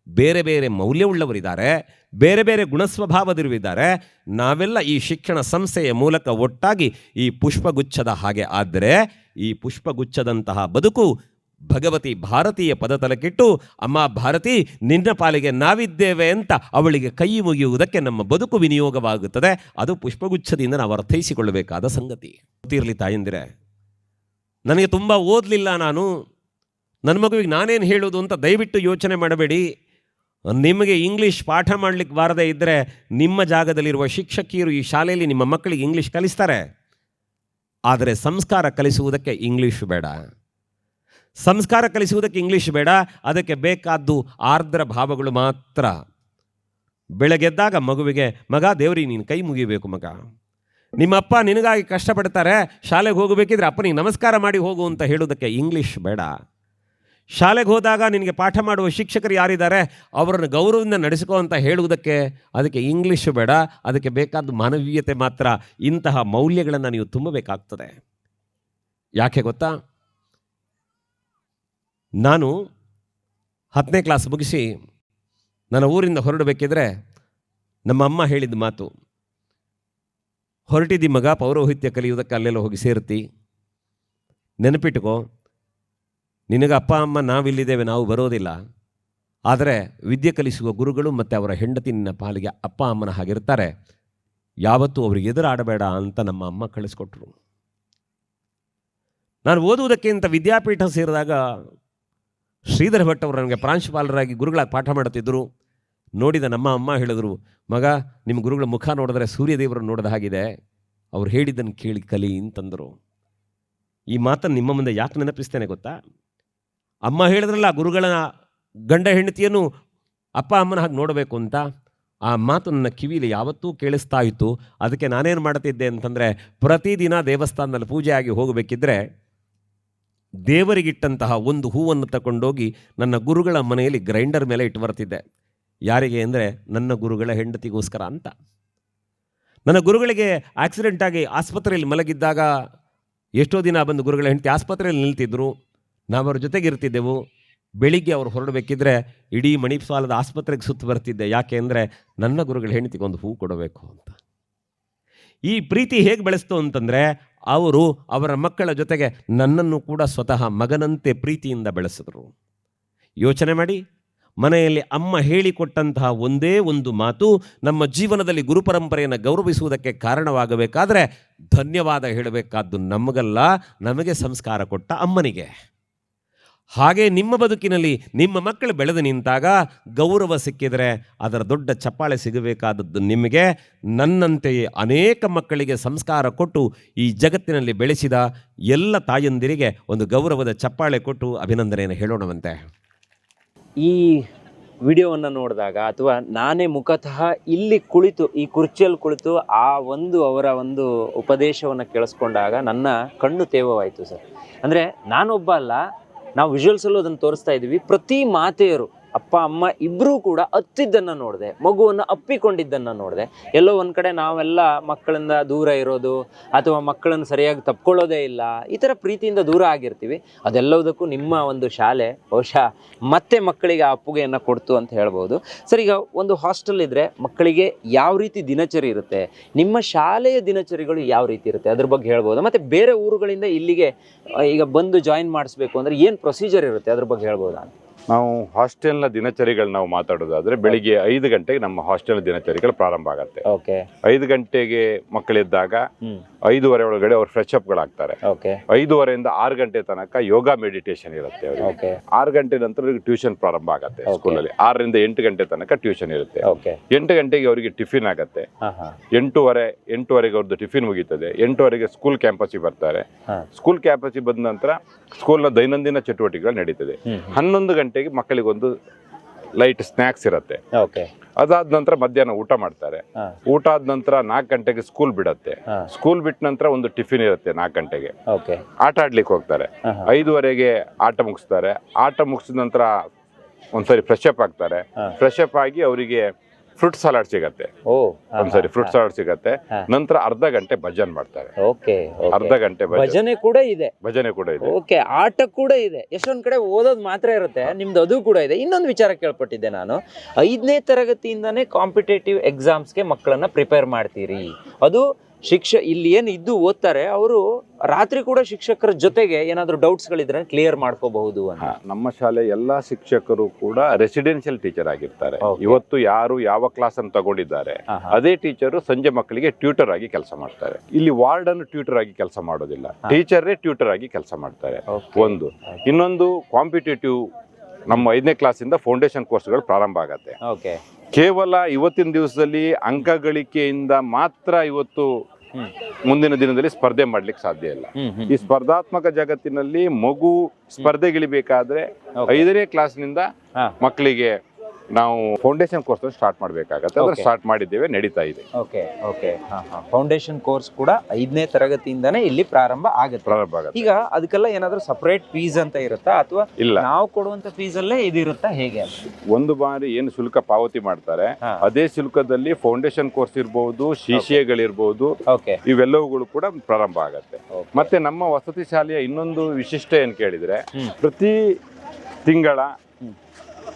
ಬೇರೆ ಬೇರೆ ಮೌಲ್ಯವುಳ್ಳವರಿದ್ದಾರೆ, ಬೇರೆ ಬೇರೆ ಗುಣಸ್ವಭಾವದಿರುವಿದ್ದಾರೆ ನಾವೆಲ್ಲ ಈ ಶಿಕ್ಷಣ ಸಂಸ್ಥೆಯ ಮೂಲಕ ಒಟ್ಟಾಗಿ ಈ ಪುಷ್ಪಗುಚ್ಛದ ಹಾಗೆ ಆದರೆ, ಈ ಪುಷ್ಪಗುಚ್ಛದಂತಹ ಬದುಕು ಭಗವತಿ ಭಾರತೀಯ ಪದ ತಲಕಿಟ್ಟು, ಅಮ್ಮ ಭಾರತಿ, ನಿನ್ನ ಪಾಲಿಗೆ ನಾವಿದ್ದೇವೆ ಅಂತ ಅವಳಿಗೆ ಕೈ ಮುಗಿಯುವುದಕ್ಕೆ ನಮ್ಮ ಬದುಕು ವಿನಿಯೋಗವಾಗುತ್ತದೆ. ಅದು ಪುಷ್ಪಗುಚ್ಛದಿಂದ ನಾವು ಅರ್ಥೈಸಿಕೊಳ್ಳಬೇಕಾದ ಸಂಗತಿ. ಗೊತ್ತಿರಲಿ ತಾಯಂದಿರೆ, ನನಗೆ ತುಂಬ ಓದಲಿಲ್ಲ ನಾನು. ನನ್ನ ಮಗುವಿಗೆ ನಾನೇನು ಹೇಳೋದು ಅಂತ ದಯವಿಟ್ಟು ಯೋಚನೆ ಮಾಡಬೇಡಿ. ನಿಮಗೆ ಇಂಗ್ಲೀಷ್ ಪಾಠ ಮಾಡಲಿಕ್ಕೆ ಬಾರದೇ ಇದ್ದರೆ ನಿಮ್ಮ ಜಾಗದಲ್ಲಿರುವ ಶಿಕ್ಷಕಿಯರು ಈ ಶಾಲೆಯಲ್ಲಿ ನಿಮ್ಮ ಮಕ್ಕಳಿಗೆ ಇಂಗ್ಲೀಷ್ ಕಲಿಸ್ತಾರೆ. ಆದರೆ ಸಂಸ್ಕಾರ ಕಲಿಸುವುದಕ್ಕೆ ಇಂಗ್ಲೀಷ್ ಬೇಡ. ಸಂಸ್ಕಾರ ಕಲಿಸುವುದಕ್ಕೆ ಇಂಗ್ಲೀಷ್ ಬೇಡ. ಅದಕ್ಕೆ ಬೇಕಾದ್ದು ಆರ್ದ್ರ ಭಾವಗಳು ಮಾತ್ರ. ಬೆಳಗ್ಗೆದ್ದಾಗ ಮಗುವಿಗೆ, ಮಗ ದೇವ್ರಿಗೆ ನೀನು ಕೈ ಮುಗಿಬೇಕು ಮಗ. ನಿಮ್ಮಪ್ಪ ನಿನಗಾಗಿ ಕಷ್ಟಪಡ್ತಾರೆ. ಶಾಲೆಗೆ ಹೋಗಬೇಕಿದ್ರೆ ಅಪ್ಪನಿಗೆ ನಮಸ್ಕಾರ ಮಾಡಿ ಹೋಗು ಅಂತ ಹೇಳೋದಕ್ಕೆ ಇಂಗ್ಲೀಷ್ ಬೇಡ. ಶಾಲೆಗೆ ಹೋದಾಗ ನಿನಗೆ ಪಾಠ ಮಾಡುವ ಶಿಕ್ಷಕರು ಯಾರಿದ್ದಾರೆ? ಅವರನ್ನು ಗೌರವದಿಂದ ನಡೆಸಿಕೋ ಅಂತ ಹೇಳುವುದಕ್ಕೆ ಅದಕ್ಕೆ ಇಂಗ್ಲೀಷು ಬೇಡ, ಅದಕ್ಕೆ ಬೇಕಾದ ಮಾನವೀಯತೆ ಮಾತ್ರ, ಇಂತಹ ಮೌಲ್ಯಗಳನ್ನು ನೀವು ತುಂಬಬೇಕಾಗ್ತದೆ. ಯಾಕೆ ಗೊತ್ತಾ? ನಾನು ಹತ್ತನೇ ಕ್ಲಾಸ್ ಮುಗಿಸಿ ನನ್ನ ಊರಿಂದ ಹೊರಡಬೇಕಿದ್ರೆ ನಮ್ಮ ಅಮ್ಮ ಹೇಳಿದ ಮಾತು, ಹೊರಟಿದ್ದಿ ಮಗ ಪೌರೋಹಿತ್ಯ ಕಲಿಯುವುದಕ್ಕೆ ಅಲ್ಲೆಲ್ಲ ಹೋಗಿ ಸೇರ್ತಿ. ನೆನಪಿಟ್ಕೋ ನಿನಗೆ ಅಪ್ಪ, ಅಮ್ಮ, ನಾವಿಲ್ಲಿದ್ದೇವೆ, ನಾವು ಬರೋದಿಲ್ಲ. ಆದರೆ ವಿದ್ಯೆ ಕಲಿಸುವ ಗುರುಗಳು ಮತ್ತು ಅವರ ಹೆಂಡತಿ ನಿನ್ನ ಪಾಲಿಗೆ ಅಪ್ಪ, ಅಮ್ಮನ ಹಾಗಿರ್ತಾರೆ. ಯಾವತ್ತೂ ಅವ್ರಿಗೆ ಎದುರಾಡಬೇಡ ಅಂತ ನಮ್ಮ ಅಮ್ಮ ಕಳಿಸ್ಕೊಟ್ರು. ನಾನು ಓದುವುದಕ್ಕೆ ಅಂತ ವಿದ್ಯಾಪೀಠ ಸೇರಿದಾಗ ಶ್ರೀಧರ ಭಟ್ ಅವರು ನನಗೆ ಪ್ರಾಂಶುಪಾಲರಾಗಿ ಗುರುಗಳಾಗಿ ಪಾಠ ಮಾಡುತ್ತಿದ್ದರು. ನೋಡಿದ ನಮ್ಮ ಅಮ್ಮ ಹೇಳಿದ್ರು, ಮಗ, ನಿಮ್ಮ ಗುರುಗಳ ಮುಖ ನೋಡಿದ್ರೆ ಸೂರ್ಯದೇವರನ್ನು ನೋಡಿದ ಹಾಗಿದೆ. ಅವ್ರು ಹೇಳಿದ್ದನ್ನು ಕೇಳಿ ಕಲಿ ಅಂತಂದರು. ಈ ಮಾತನ್ನು ನಿಮ್ಮ ಮುಂದೆ ಯಾಕೆ ನೆನಪಿಸ್ತೇನೆ ಗೊತ್ತಾ? ಅಮ್ಮ ಹೇಳಿದ್ರಲ್ಲ, ಗುರುಗಳ ಗಂಡ ಹೆಂಡತಿಯನ್ನು ಅಪ್ಪ ಅಮ್ಮನ ಹಾಗೆ ನೋಡಬೇಕು ಅಂತ. ಆ ಮಾತು ನನ್ನ ಕಿವಿಲಿ ಯಾವತ್ತೂ ಕೇಳಿಸ್ತಾ ಇತ್ತು. ಅದಕ್ಕೆ ನಾನೇನು ಮಾಡ್ತಿದ್ದೆ ಅಂತಂದರೆ, ಪ್ರತಿದಿನ ದೇವಸ್ಥಾನದಲ್ಲಿ ಪೂಜೆ ಆಗಿ ಹೋಗಬೇಕಿದ್ರೆ, ದೇವರಿಗಿಟ್ಟಂತಹ ಒಂದು ಹೂವನ್ನು ತಗೊಂಡೋಗಿ ನನ್ನ ಗುರುಗಳ ಮನೆಯಲ್ಲಿ ಗ್ರೈಂಡರ್ ಮೇಲೆ ಇಟ್ಟು ಬರ್ತಿದ್ದೆ. ಯಾರಿಗೆ ಅಂದರೆ, ನನ್ನ ಗುರುಗಳ ಹೆಂಡತಿಗೋಸ್ಕರ ಅಂತ. ನನ್ನ ಗುರುಗಳಿಗೆ ಆಕ್ಸಿಡೆಂಟ್ ಆಗಿ ಆಸ್ಪತ್ರೆಯಲ್ಲಿ ಮಲಗಿದ್ದಾಗ ಎಷ್ಟೋ ದಿನ ಬಂದು ಗುರುಗಳ ಹೆಂಡತಿ ಆಸ್ಪತ್ರೆಯಲ್ಲಿ ನಿಲ್ತಿದ್ರು. ನಾವು ಜೊತೆಗೆ ಇರ್ತಿದ್ದೆವು ಬೆಳಿಗ್ಗೆ ಅವ್ರು ಹೊರಡಬೇಕಿದ್ರೆ ಇಡೀ ಮಣಿಪಾಲದ ಆಸ್ಪತ್ರೆಗೆ ಸುತ್ತು ಬರ್ತಿದ್ದೆ. ಯಾಕೆ ಅಂದರೆ ನನ್ನ ಗುರುಗಳ ಹೆಂಡತಿಗೊಂದು ಹೂ ಕೊಡಬೇಕು ಅಂತ. ಈ ಪ್ರೀತಿ ಹೇಗೆ ಬೆಳೆಸ್ತು ಅಂತಂದರೆ ಅವರು ಅವರ ಮಕ್ಕಳ ಜೊತೆಗೆ ನನ್ನನ್ನು ಕೂಡ ಸ್ವತಃ ಮಗನಂತೆ ಪ್ರೀತಿಯಿಂದ ಬೆಳೆಸಿದ್ರು. ಯೋಚನೆ ಮಾಡಿ. ಮನೆಯಲ್ಲಿ ಅಮ್ಮ ಹೇಳಿಕೊಟ್ಟಂತಹ ಒಂದೇ ಒಂದು ಮಾತು ನಮ್ಮ ಜೀವನದಲ್ಲಿ ಗುರುಪರಂಪರೆಯನ್ನು ಗೌರವಿಸುವುದಕ್ಕೆ ಕಾರಣವಾಗಬೇಕಾದ್ರೆ ಧನ್ಯವಾದ ಹೇಳಬೇಕಾದ್ದು ನಮಗಲ್ಲ, ನಮಗೆ ಸಂಸ್ಕಾರ ಕೊಟ್ಟ ಅಮ್ಮನಿಗೆ. ಹಾಗೆ ನಿಮ್ಮ ಬದುಕಿನಲ್ಲಿ ನಿಮ್ಮ ಮಕ್ಕಳು ಬೆಳೆದು ನಿಂತಾಗ ಗೌರವ ಸಿಕ್ಕಿದರೆ ಅದರ ದೊಡ್ಡ ಚಪ್ಪಾಳೆ ಸಿಗಬೇಕಾದದ್ದು ನಿಮಗೆ. ನನ್ನಂತೆಯೇ ಅನೇಕ ಮಕ್ಕಳಿಗೆ ಸಂಸ್ಕಾರ ಕೊಟ್ಟು ಈ ಜಗತ್ತಿನಲ್ಲಿ ಬೆಳೆಸಿದ ಎಲ್ಲ ತಾಯಂದಿರಿಗೆ ಒಂದು ಗೌರವದ ಚಪ್ಪಾಳೆ ಕೊಟ್ಟು ಅಭಿನಂದನೆಯನ್ನು ಹೇಳೋಣವಂತೆ. ಈ ವಿಡಿಯೋವನ್ನು ನೋಡಿದಾಗ ಅಥವಾ ನಾನೇ ಮುಖತಃ ಇಲ್ಲಿ ಕುಳಿತು, ಈ ಕುರ್ಚಿಯಲ್ಲಿ ಕುಳಿತು ಆ ಒಂದು ಅವರ ಒಂದು ಉಪದೇಶವನ್ನು ಕೇಳಿಸ್ಕೊಂಡಾಗ ನನ್ನ ಕಣ್ಣು ತೇವವಾಯಿತು ಸರ್. ಅಂದರೆ ನಾನೊಬ್ಬ ಅಲ್ಲ ನಾವು ವಿಜುವಲ್ಸಲ್ಲೂ ಅದನ್ನು ತೋರಿಸ್ತಾ ಇದ್ದೀವಿ ಪ್ರತಿ ಮಾತೆಯರು ಅಪ್ಪ, ಅಮ್ಮ ಇಬ್ಬರೂ ಕೂಡ ಅತ್ತಿದ್ದನ್ನು ನೋಡಿದೆ, ಮಗುವನ್ನು ಅಪ್ಪಿಕೊಂಡಿದ್ದನ್ನು ನೋಡಿದೆ. ಎಲ್ಲೋ ಒಂದು ಕಡೆ ನಾವೆಲ್ಲ ಮಕ್ಕಳಿಂದ ದೂರ ಇರೋದು, ಅಥವಾ ಮಕ್ಕಳನ್ನು ಸರಿಯಾಗಿ ತಪ್ಕೊಳ್ಳೋದೇ ಇಲ್ಲ, ಈ ಥರ ಪ್ರೀತಿಯಿಂದ ದೂರ ಆಗಿರ್ತೀವಿ. ಅದೆಲ್ಲದಕ್ಕೂ ನಿಮ್ಮ ಒಂದು ಶಾಲೆ, ಬಹುಶಃ ಮತ್ತೆ ಮಕ್ಕಳಿಗೆ ಆ ಅಪ್ಪುಗೆಯನ್ನು ಕೊಡ್ತು ಅಂತ ಹೇಳ್ಬೋದು. ಸರ್, ಈಗ ಒಂದು ಹಾಸ್ಟೆಲ್ ಇದ್ದರೆ ಮಕ್ಕಳಿಗೆ ಯಾವ ರೀತಿ ದಿನಚರಿ ಇರುತ್ತೆ? ನಿಮ್ಮ ಶಾಲೆಯ ದಿನಚರಿಗಳು ಯಾವ ರೀತಿ ಇರುತ್ತೆ? ಅದ್ರ ಬಗ್ಗೆ ಹೇಳ್ಬೋದು. ಮತ್ತು ಬೇರೆ ಊರುಗಳಿಂದ ಇಲ್ಲಿಗೆ ಈಗ ಬಂದು ಜಾಯಿನ್ ಮಾಡಿಸ್ಬೇಕು ಅಂದರೆ ಏನು ಪ್ರೊಸೀಜರ್ ಇರುತ್ತೆ? ಅದ್ರ ಬಗ್ಗೆ ಹೇಳ್ಬೋದಾ ನಾವು ಹಾಸ್ಟೆಲ್ನ ದಿನಚರಿಗಳು ನಾವು ಮಾತಾಡೋದಾದ್ರೆ ಬೆಳಿಗ್ಗೆ ಐದು ಗಂಟೆಗೆ ನಮ್ಮ ಹಾಸ್ಟೆಲ್ ದಿನಚರಿಗಳು ಪ್ರಾರಂಭ ಆಗುತ್ತೆ. ಓಕೆ. ಐದು ಗಂಟೆಗೆ ಮಕ್ಕಳಿದ್ದಾಗ ಐದೂವರೆ ಒಳಗಡೆ ಅವ್ರು ಫ್ರೆಶ್ ಅಪ್ಗಳಾಗ್ತಾರೆ ಓಕೆ ಐದೂವರೆಯಿಂದ ಆರು ಗಂಟೆ ತನಕ ಯೋಗ ಮೆಡಿಟೇಷನ್ ಇರುತ್ತೆ ಅವ್ರಿಗೆ. ಆರು ಗಂಟೆ ನಂತರ ಟ್ಯೂಷನ್ ಪ್ರಾರಂಭ ಆಗುತ್ತೆ. ಸ್ಕೂಲಲ್ಲಿ ಆರರಿಂದ ಎಂಟು ಗಂಟೆ ತನಕ ಟ್ಯೂಷನ್ ಇರುತ್ತೆ. ಎಂಟು ಗಂಟೆಗೆ ಅವರಿಗೆ ಟಿಫಿನ್ ಆಗತ್ತೆ. ಎಂಟುವರೆ ಎಂಟುವರೆಗೆ ಎಂಟೂವರೆ ಎಂಟೂವರೆಗೆ ಅವ್ರದ್ದು ಟಿಫಿನ್ ಮುಗೀತದೆ. ಎಂಟೂವರೆಗೆ ಸ್ಕೂಲ್ ಕ್ಯಾಂಪಸ್ಗೆ ಬರ್ತಾರೆ. ಸ್ಕೂಲ್ ಕ್ಯಾಂಪಸ್ಗೆ ಬಂದ ನಂತರ ಸ್ಕೂಲ್ನ ದೈನಂದಿನ ಚಟುವಟಿಕೆಗಳು ನಡೀತದೆ. ಹನ್ನೊಂದು ಗಂಟೆಗೆ ಮಕ್ಕಳಿಗೊಂದು ಲೈಟ್ ಸ್ನ್ಯಾಕ್ಸ್ ಇರುತ್ತೆ. ಓಕೆ ಅದಾದ ನಂತರ ಮಧ್ಯಾಹ್ನ ಊಟ ಮಾಡ್ತಾರೆ. ಊಟ ಆದ ನಂತರ ನಾಲ್ಕು ಗಂಟೆಗೆ ಸ್ಕೂಲ್ ಬಿಡತ್ತೆ. ಸ್ಕೂಲ್ ಬಿಟ್ಟ ನಂತರ ಒಂದು ಟಿಫಿನ್ ಇರುತ್ತೆ ನಾಲ್ಕು ಗಂಟೆಗೆ. ಆಟ ಆಡ್ಲಿಕ್ಕೆ ಹೋಗ್ತಾರೆ. ಐದುವರೆಗೆ ಆಟ ಮುಗಿಸ್ತಾರೆ. ಆಟ ಮುಗಿಸಿದ ನಂತರ ಒಂದ್ಸರಿ ಫ್ರೆಶ್ ಅಪ್ ಆಗ್ತಾರೆ. ಫ್ರೆಶ್ ಅಪ್ ಆಗಿ ಅವರಿಗೆ ಫ್ರೂಟ್ ಸಲಾಡ್ ಸಿಗತ್ತೆ. ಓ ಒಂದ್ಸರಿ ಫ್ರೂಟ್ ಸಲಾಡ್ ಸಿಗತ್ತೆ. ನಂತರ ಅರ್ಧ ಗಂಟೆ ಭಜನ್ ಮಾಡ್ತಾರೆ. ಓಕೆ ಅರ್ಧ ಗಂಟೆ ಭಜನೆ. ಕೂಡ ಇದೆ. ಭಜನೆ ಕೂಡ ಇದೆ. ಓಕೆ ಆಟ ಕೂಡ ಇದೆ. ಎಷ್ಟೊಂದ್ ಕಡೆ ಓದೋದು ಮಾತ್ರ ಇರುತ್ತೆ ನಿಮ್ದು ಅದು ಕೂಡ ಇದೆ. ಇನ್ನೊಂದು ವಿಚಾರ ಕೇಳ್ಪಟ್ಟಿದ್ದೆ ನಾನು. ಐದನೇ ತರಗತಿಯಿಂದಾನೇ ಕಾಂಪಿಟೇಟಿವ್ ಎಕ್ಸಾಮ್ಸ್ಗೆ ಮಕ್ಕಳನ್ನ ಪ್ರಿಪೇರ್ ಮಾಡ್ತೀರಿ. ಅದು ಶಿಕ್ಷ ಇಲ್ಲಿ ಏನು ಇದ್ದು ಓದ್ತಾರೆ ಅವರು ರಾತ್ರಿ ಕೂಡ ಶಿಕ್ಷಕರ ಜೊತೆಗೆ ಏನಾದರೂ ಡೌಟ್ಸ್ಗಳಿದ್ರೆ ಕ್ಲಿಯರ್ ಮಾಡ್ಕೋಬಹುದು ಅಂತ. ನಮ್ಮ ಶಾಲೆ ಎಲ್ಲಾ ಶಿಕ್ಷಕರು ಕೂಡ ರೆಸಿಡೆನ್ಷಿಯಲ್ ಟೀಚರ್ ಆಗಿರ್ತಾರೆ. ಇವತ್ತು ಯಾರು ಯಾವ ಕ್ಲಾಸ್ ಅನ್ನು ತಗೊಂಡಿದ್ದಾರೆ. ಅದೇ ಟೀಚರು ಸಂಜೆ ಮಕ್ಕಳಿಗೆ ಟ್ಯೂಟರ್ ಆಗಿ ಕೆಲಸ ಮಾಡ್ತಾರೆ. ಇಲ್ಲಿ ವಾರ್ಡ್ ಅನ್ನು ಟ್ಯೂಟರ್ ಆಗಿ ಕೆಲಸ ಮಾಡೋದಿಲ್ಲ ಟೀಚರೇ ಟ್ಯೂಟರ್ ಆಗಿ ಕೆಲಸ ಮಾಡ್ತಾರೆ. ಒಂದು. ಇನ್ನೊಂದು ಕಾಂಪಿಟೇಟಿವ್ ನಮ್ಮ ಐದನೇ ಕ್ಲಾಸಿಂದ ಫೌಂಡೇಶನ್ ಕೋರ್ಸ್ಗಳು ಪ್ರಾರಂಭ ಆಗತ್ತೆ. ಓಕೆ ಕೇವಲ ಇವತ್ತಿನ ದಿವಸದಲ್ಲಿ ಅಂಕ ಗಳಿಕೆಯಿಂದ ಮಾತ್ರ ಇವತ್ತು. ಮುಂದಿನ ದಿನದಲ್ಲಿ ಸ್ಪರ್ಧೆ ಮಾಡ್ಲಿಕ್ಕೆ ಸಾಧ್ಯ ಇಲ್ಲ. ಈ ಸ್ಪರ್ಧಾತ್ಮಕ ಜಗತ್ತಿನಲ್ಲಿ ಮಗು ಸ್ಪರ್ಧೆಗಿಳಿಬೇಕಾದ್ರೆ ಐದನೇ ಕ್ಲಾಸ್ನಿಂದ. ಮಕ್ಕಳಿಗೆ ನಾವು ಫೌಂಡೇಶನ್ ಕೋರ್ಸ್ ಸ್ಟಾರ್ಟ್ ಮಾಡಬೇಕಾಗತ್ತೆ. ಅದನ್ನ ಸ್ಟಾರ್ಟ್ ಮಾಡಿದ್ದೇವೆ ನಡೀತಾ ಇದೆ. ಓಕೆ ಓಕೆ ಫೌಂಡೇಶನ್ ಕೋರ್ಸ್ ಕೂಡ ಐದನೇ ತರಗತಿಯಿಂದಾನೇ ಇಲ್ಲಿ ಪ್ರಾರಂಭ ಆಗುತ್ತೆ. ಪ್ರಾರಂಭ ಆಗುತ್ತೆ. ಈಗ ಅದಕ್ಕೆಲ್ಲ ಏನಾದರೂ ಸಪರೇಟ್ ಫೀಸ್ ಅಂತ ಇರುತ್ತಾ? ಅಥವಾ ಇಲ್ಲ. ನಾವು ಕೊಡುವಂತ ಫೀಸ್ ಅಲ್ಲೇ ಇದಿರುತ್ತಾ ಹೇಗೆ? ಒಂದು ಬಾರಿ ಏನು ಶುಲ್ಕ ಪಾವತಿ ಮಾಡ್ತಾರೆ ಅದೇ ಶುಲ್ಕದಲ್ಲಿ ಫೌಂಡೇಶನ್ ಕೋರ್ಸ್ ಇರಬಹುದು ಓಕೆ ಇವೆಲ್ಲವುಗಳು ಕೂಡ ಪ್ರಾರಂಭ ಆಗುತ್ತೆ. ಮತ್ತೆ ನಮ್ಮ ವಸತಿ ಶಾಲೆಯ ಇನ್ನೊಂದು ವಿಶಿಷ್ಟ ಏನು ಕೇಳಿದ್ರೆ ಪ್ರತಿ ತಿಂಗಳ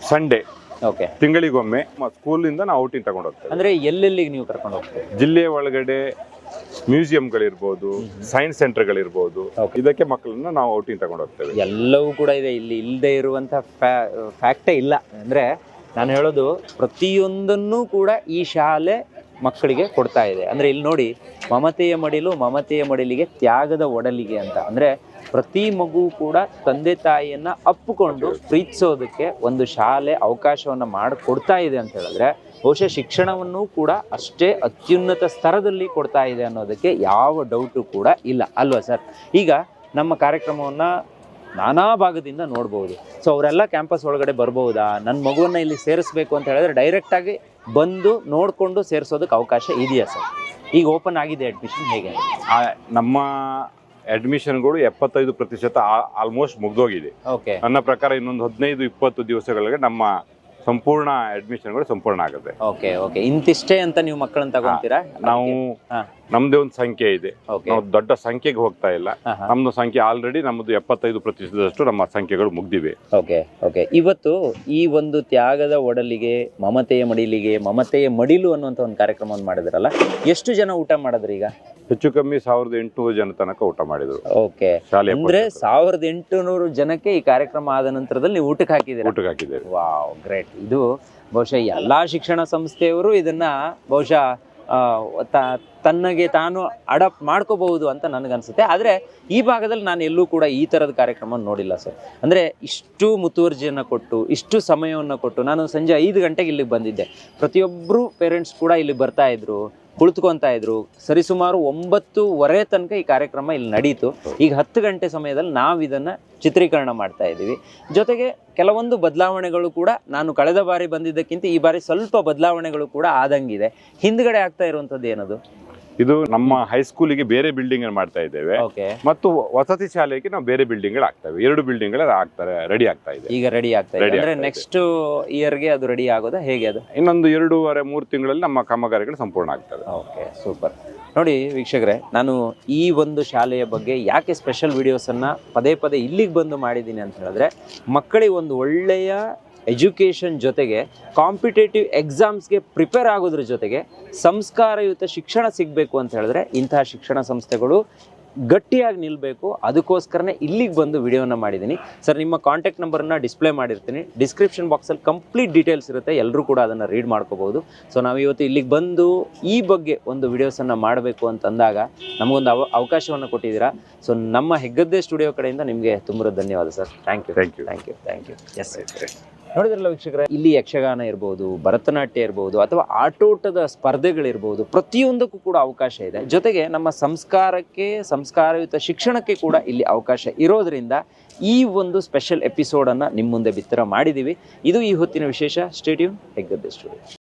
ಸಂಡೇ ಓಕೆ. ತಿಂಗಳಿಗೊಮ್ಮೆ ಸ್ಕೂಲಿಂದ ನಾವು ಔಟಿಂಗ್ ತಗೊಂಡು ಹೋಗ್ತೇವೆ ಅಂದ್ರೆ ಎಲ್ಲೆಲ್ಲಿಗೆ ನೀವು ಕರ್ಕೊಂಡು ಹೋಗ್ತೀರಿ? ಜಿಲ್ಲೆಯ ಒಳಗಡೆ ಮ್ಯೂಸಿಯಂಗಳಿರ್ಬೋದು ಸೈನ್ಸ್ ಸೆಂಟರ್ಗಳಿರ್ಬೋದು. ಇದಕ್ಕೆ ಮಕ್ಕಳನ್ನ ನಾವು ಔಟಿಂಗ್ ತಗೊಂಡು ಹೋಗ್ತೇವೆ ಎಲ್ಲವೂ ಕೂಡ ಇದೆ. ಇಲ್ಲಿ ಇಲ್ಲದೆ ಇರುವಂತ ಫ್ಯಾಕ್ಟೇ ಇಲ್ಲ. ಅಂದ್ರೆ ನಾನು ಹೇಳೋದು ಪ್ರತಿಯೊಂದನ್ನು ಕೂಡ ಈ ಶಾಲೆ ಮಕ್ಕಳಿಗೆ ಕೊಡ್ತಾ ಇದೆ. ಅಂದ್ರೆ ಇಲ್ಲಿ ನೋಡಿ ಮಮತೆಯ ಮಡಿಲು ಮಮತೆಯ ಮಡಿಲಿಗೆ ತ್ಯಾಗದ ಒಡಲಿಗೆ ಅಂತ. ಅಂದ್ರೆ ಪ್ರತಿ ಮಗು ಕೂಡ ತಂದೆ ತಾಯಿಯನ್ನು ಅಪ್ಪಿಕೊಂಡು ಪ್ರೀತಿಸೋದಕ್ಕೆ ಒಂದು ಶಾಲೆ ಅವಕಾಶವನ್ನು ಮಾಡಿಕೊಡ್ತಾ ಇದೆ ಅಂತ ಹೇಳಿದ್ರೆ ಬಹುಶಃ ಶಿಕ್ಷಣವನ್ನು ಕೂಡ ಅಷ್ಟೇ ಅತ್ಯುನ್ನತ ಸ್ತರದಲ್ಲಿ ಕೊಡ್ತಾ ಇದೆ ಅನ್ನೋದಕ್ಕೆ ಯಾವ ಡೌಟು ಕೂಡ ಇಲ್ಲ ಅಲ್ವಾ ಸರ್? ಈಗ ನಮ್ಮ ಕಾರ್ಯಕ್ರಮವನ್ನು ನಾನಾ ಭಾಗದಿಂದ ನೋಡ್ಬೋದು. ಸೊ ಅವರೆಲ್ಲ ಕ್ಯಾಂಪಸ್ ಒಳಗಡೆ ಬರ್ಬೋದಾ? ನನ್ನ ಮಗುವನ್ನ ಇಲ್ಲಿ ಸೇರಿಸ್ಬೇಕು ಅಂತ ಹೇಳಿದ್ರೆ ಡೈರೆಕ್ಟ್ ಆಗಿ ಬಂದು ನೋಡಿಕೊಂಡು ಸೇರಿಸೋದಕ್ಕೆ ಅವಕಾಶ ಇದೆಯಾ ಸರ್? ಈಗ ಓಪನ್ ಆಗಿದೆ ಅಡ್ಮಿಷನ್ ಹೇಗೆ? ನಮ್ಮ ಅಡ್ಮಿಷನ್ಗಳು ಎಪ್ಪತ್ತೈದು ಪ್ರತಿಶತ ಆಲ್ಮೋಸ್ಟ್ ಮುಗ್ದೋಗಿದೆ. ಓಕೆ ನನ್ನ ಪ್ರಕಾರ ಇನ್ನೊಂದು ಹದಿನೈದು ಇಪ್ಪತ್ತು ದಿವಸಗಳಿಗೆ ನಮ್ಮ ಸಂಪೂರ್ಣ ಅಡ್ಮಿಷನ್ಗಳು ಸಂಪೂರ್ಣ ಆಗುತ್ತೆ. ಓಕೆ ಓಕೆ ಇಂತಿಷ್ಟೇ ಅಂತ ನೀವು ಮಕ್ಕಳನ್ನ ತಗೊಂತೀರಾ? ನಾವು ಹಾ. ನಮ್ದೇ ಒಂದು ಸಂಖ್ಯೆ ಇದೆ. ನಾವು ದೊಡ್ಡ ಸಂಖ್ಯೆಗೆ ಹೋಗ್ತಾ ಇಲ್ಲ. ನಮ್ದು ಸಂಖ್ಯೆ ಆಲ್ರೆಡಿ ನಮ್ಮದು ಎಪ್ಪತ್ತೈದು ಪ್ರತಿಶತದಷ್ಟು ನಮ್ಮ ಸಂಖ್ಯೆಗಳು ಮುಗ್ದಿವೆ. ಓಕೆ ಓಕೆ ಇವತ್ತು ಈ ಒಂದು ತ್ಯಾಗದ ಒಡಲಿಗೆ ಮಮತೆಯ ಮಡಿಲಿಗೆ ಮಮತೆಯ ಮಡಿಲು ಅನ್ನುವಂಥ ಒಂದು ಕಾರ್ಯಕ್ರಮವನ್ನು ಮಾಡಿದ್ರಲ್ಲ ಎಷ್ಟು ಜನ ಊಟ ಮಾಡಿದ್ರಿ ಈಗ? ಹೆಚ್ಚು ಕಮ್ಮಿ ಸಾವಿರದ ಎಂಟುನೂರು ಜನ ತನಕ ಊಟ ಮಾಡಿದ್ರು. ಓಕೆ ಅಂದ್ರೆ. ಸಾವಿರದ ಎಂಟುನೂರು ಜನಕ್ಕೆ ಈ ಕಾರ್ಯಕ್ರಮ ಆದ ನಂತರದಲ್ಲಿ ನೀವು ಊಟಕ್ಕೆ ಹಾಕಿದ್ದೀರಾ? ಊಟಕ್ಕೆ ಹಾಕಿದ್ದೇವೆ ವಾವ್ ಗ್ರೇಟ್ ಇದು ಬಹುಶಃ ಎಲ್ಲಾ ಶಿಕ್ಷಣ ಸಂಸ್ಥೆಯವರು ಇದನ್ನ ಬಹುಶಃ ತನ್ನಗೆ ತಾನು ಅಡಾಪ್ಟ್ ಮಾಡ್ಕೋಬಹುದು ಅಂತ ನನಗನ್ಸುತ್ತೆ. ಆದರೆ ಈ ಭಾಗದಲ್ಲಿ ನಾನು ಎಲ್ಲೂ ಕೂಡ ಈ ಥರದ ಕಾರ್ಯಕ್ರಮ ನೋಡಿಲ್ಲ ಸರ್. ಅಂದರೆ ಇಷ್ಟು ಮುತುವರ್ಜಿಯನ್ನು ಕೊಟ್ಟು, ಇಷ್ಟು ಸಮಯವನ್ನು ಕೊಟ್ಟು, ನಾನು ಸಂಜೆ ಐದು ಗಂಟೆಗೆ ಇಲ್ಲಿಗೆ ಬಂದಿದ್ದೆ. ಪ್ರತಿಯೊಬ್ಬರು ಪೇರೆಂಟ್ಸ್ ಕೂಡ ಇಲ್ಲಿ ಬರ್ತಾ ಇದ್ರು. ಕುಳಿತುಕೊಂತಾ ಇದ್ರು. ಸರಿಸುಮಾರು ಒಂಬತ್ತುವರೆ ತನಕ ಈ ಕಾರ್ಯಕ್ರಮ ಇಲ್ಲಿ ನಡೀತು. ಈಗ ಹತ್ತು ಗಂಟೆ ಸಮಯದಲ್ಲಿ ನಾವು ಇದನ್ನು ಚಿತ್ರೀಕರಣ ಮಾಡ್ತಾ ಇದ್ದೀವಿ. ಜೊತೆಗೆ ಕೆಲವೊಂದು ಬದಲಾವಣೆಗಳು ಕೂಡ ನಾನು ಕಳೆದ ಬಾರಿ ಬಂದಿದ್ದಕ್ಕಿಂತ ಈ ಬಾರಿ ಸ್ವಲ್ಪ ಬದಲಾವಣೆಗಳು ಕೂಡ ಆದಂಗಿದೆ. ಹಿಂದ್ಗಡೆ ಆಗ್ತಾ ಇರುವಂಥದ್ದು ಏನದು? ಇದು ನಮ್ಮ ಹೈಸ್ಕೂಲಿಗೆ ಬೇರೆ ಬಿಲ್ಡಿಂಗ್ ಅನ್ನು ಮಾಡ್ತಾ ಇದ್ದೇವೆ. ಮತ್ತು ವಸತಿ ಶಾಲೆಗೆ ನಾವು ಬೇರೆ ಬಿಲ್ಡಿಂಗ್ಗಳು ಆಗ್ತವೆ. ಎರಡು ಬಿಲ್ಡಿಂಗ್ಗಳು ಆಗ್ತಾರೆ ರೆಡಿ ಆಗ್ತಾ ಇದೆ. ಈಗ ರೆಡಿ ಆಗ್ತಾ ಇದೆ. ನೆಕ್ಸ್ಟ್ ಇಯರ್ಗೆ ಅದು ರೆಡಿ ಆಗೋದಾ? ಹೇಗೆ ಅದು? ಇನ್ನೊಂದು ಎರಡೂವರೆ ಮೂರು ತಿಂಗಳಲ್ಲಿ ನಮ್ಮ ಕಾಮಗಾರಿಗಳು ಸಂಪೂರ್ಣ ಆಗ್ತದೆ ಓಕೆ ಸೂಪರ್ ನೋಡಿ ವೀಕ್ಷಕರೇ ನಾನು ಈ ಒಂದು ಶಾಲೆಯ ಬಗ್ಗೆ ಯಾಕೆ ಸ್ಪೆಷಲ್ ವಿಡಿಯೋಸನ್ನು ಪದೇ ಪದೇ ಇಲ್ಲಿಗೆ ಬಂದು ಮಾಡಿದ್ದೀನಿ ಅಂತ ಹೇಳಿದ್ರೆ ಮಕ್ಕಳಿಗೆ ಒಂದು ಒಳ್ಳೆಯ ಎಜುಕೇಷನ್ ಜೊತೆಗೆ ಕಾಂಪಿಟೇಟಿವ್ ಎಕ್ಸಾಮ್ಸ್ಗೆ ಪ್ರಿಪೇರ್ ಆಗೋದ್ರ ಜೊತೆಗೆ ಸಂಸ್ಕಾರಯುತ ಶಿಕ್ಷಣ ಸಿಗಬೇಕು ಅಂತ ಹೇಳಿದ್ರೆ ಇಂತಹ ಶಿಕ್ಷಣ ಸಂಸ್ಥೆಗಳು ಗಟ್ಟಿಯಾಗಿ ನಿಲ್ಲಬೇಕು ಅದಕ್ಕೋಸ್ಕರನೇ ಇಲ್ಲಿಗೆ ಬಂದು ವಿಡಿಯೋನ ಮಾಡಿದ್ದೀನಿ ಸರ್ ನಿಮ್ಮ ಕಾಂಟ್ಯಾಕ್ಟ್ ನಂಬರನ್ನು ಡಿಸ್ಪ್ಲೇ ಮಾಡಿರ್ತೀನಿ. ಡಿಸ್ಕ್ರಿಪ್ಷನ್ ಬಾಕ್ಸಲ್ಲಿ ಕಂಪ್ಲೀಟ್ ಡೀಟೇಲ್ಸ್ ಇರುತ್ತೆ. ಎಲ್ಲರೂ ಕೂಡ ಅದನ್ನು ರೀಡ್ ಮಾಡ್ಕೋಬೋದು ಸೊ ನಾವು ಇವತ್ತು ಇಲ್ಲಿಗೆ ಬಂದು ಈ ಬಗ್ಗೆ ಒಂದು ವಿಡಿಯೋಸನ್ನು ಮಾಡಬೇಕು ಅಂತಂದಾಗ ನಮಗೊಂದು ಅವ ಅವಕಾಶವನ್ನು ಕೊಟ್ಟಿದ್ದೀರಾ? ಸೊ ನಮ್ಮ ಹೆಗ್ಗದ್ದೆ ಸ್ಟುಡಿಯೋ ಕಡೆಯಿಂದ ನಿಮಗೆ ತುಂಬ ಧನ್ಯವಾದ sir. Thank you thank you thank you thank you yes ನೋಡಿದ್ರಲ್ಲ ವೀಕ್ಷಕರೇ, ಇಲ್ಲಿ ಯಕ್ಷಗಾನ ಇರ್ಬೋದು, ಭರತನಾಟ್ಯ ಇರ್ಬೋದು, ಅಥವಾ ಆಟೋಟದ ಸ್ಪರ್ಧೆಗಳಿರ್ಬೋದು, ಪ್ರತಿಯೊಂದಕ್ಕೂ ಕೂಡ ಅವಕಾಶ ಇದೆ. ಜೊತೆಗೆ ನಮ್ಮ ಸಂಸ್ಕಾರಕ್ಕೆ, ಸಂಸ್ಕಾರಯುತ ಶಿಕ್ಷಣಕ್ಕೆ ಕೂಡ ಇಲ್ಲಿ ಅವಕಾಶ ಇರೋದ್ರಿಂದ ಈ ಒಂದು ಸ್ಪೆಷಲ್ ಎಪಿಸೋಡನ್ನು ನಿಮ್ಮ ಮುಂದೆ ಬಿತ್ತರ ಮಾಡಿದ್ದೀವಿ ಇದು ಈ ಹೊತ್ತಿನ ವಿಶೇಷ. Stadium Heggadde studio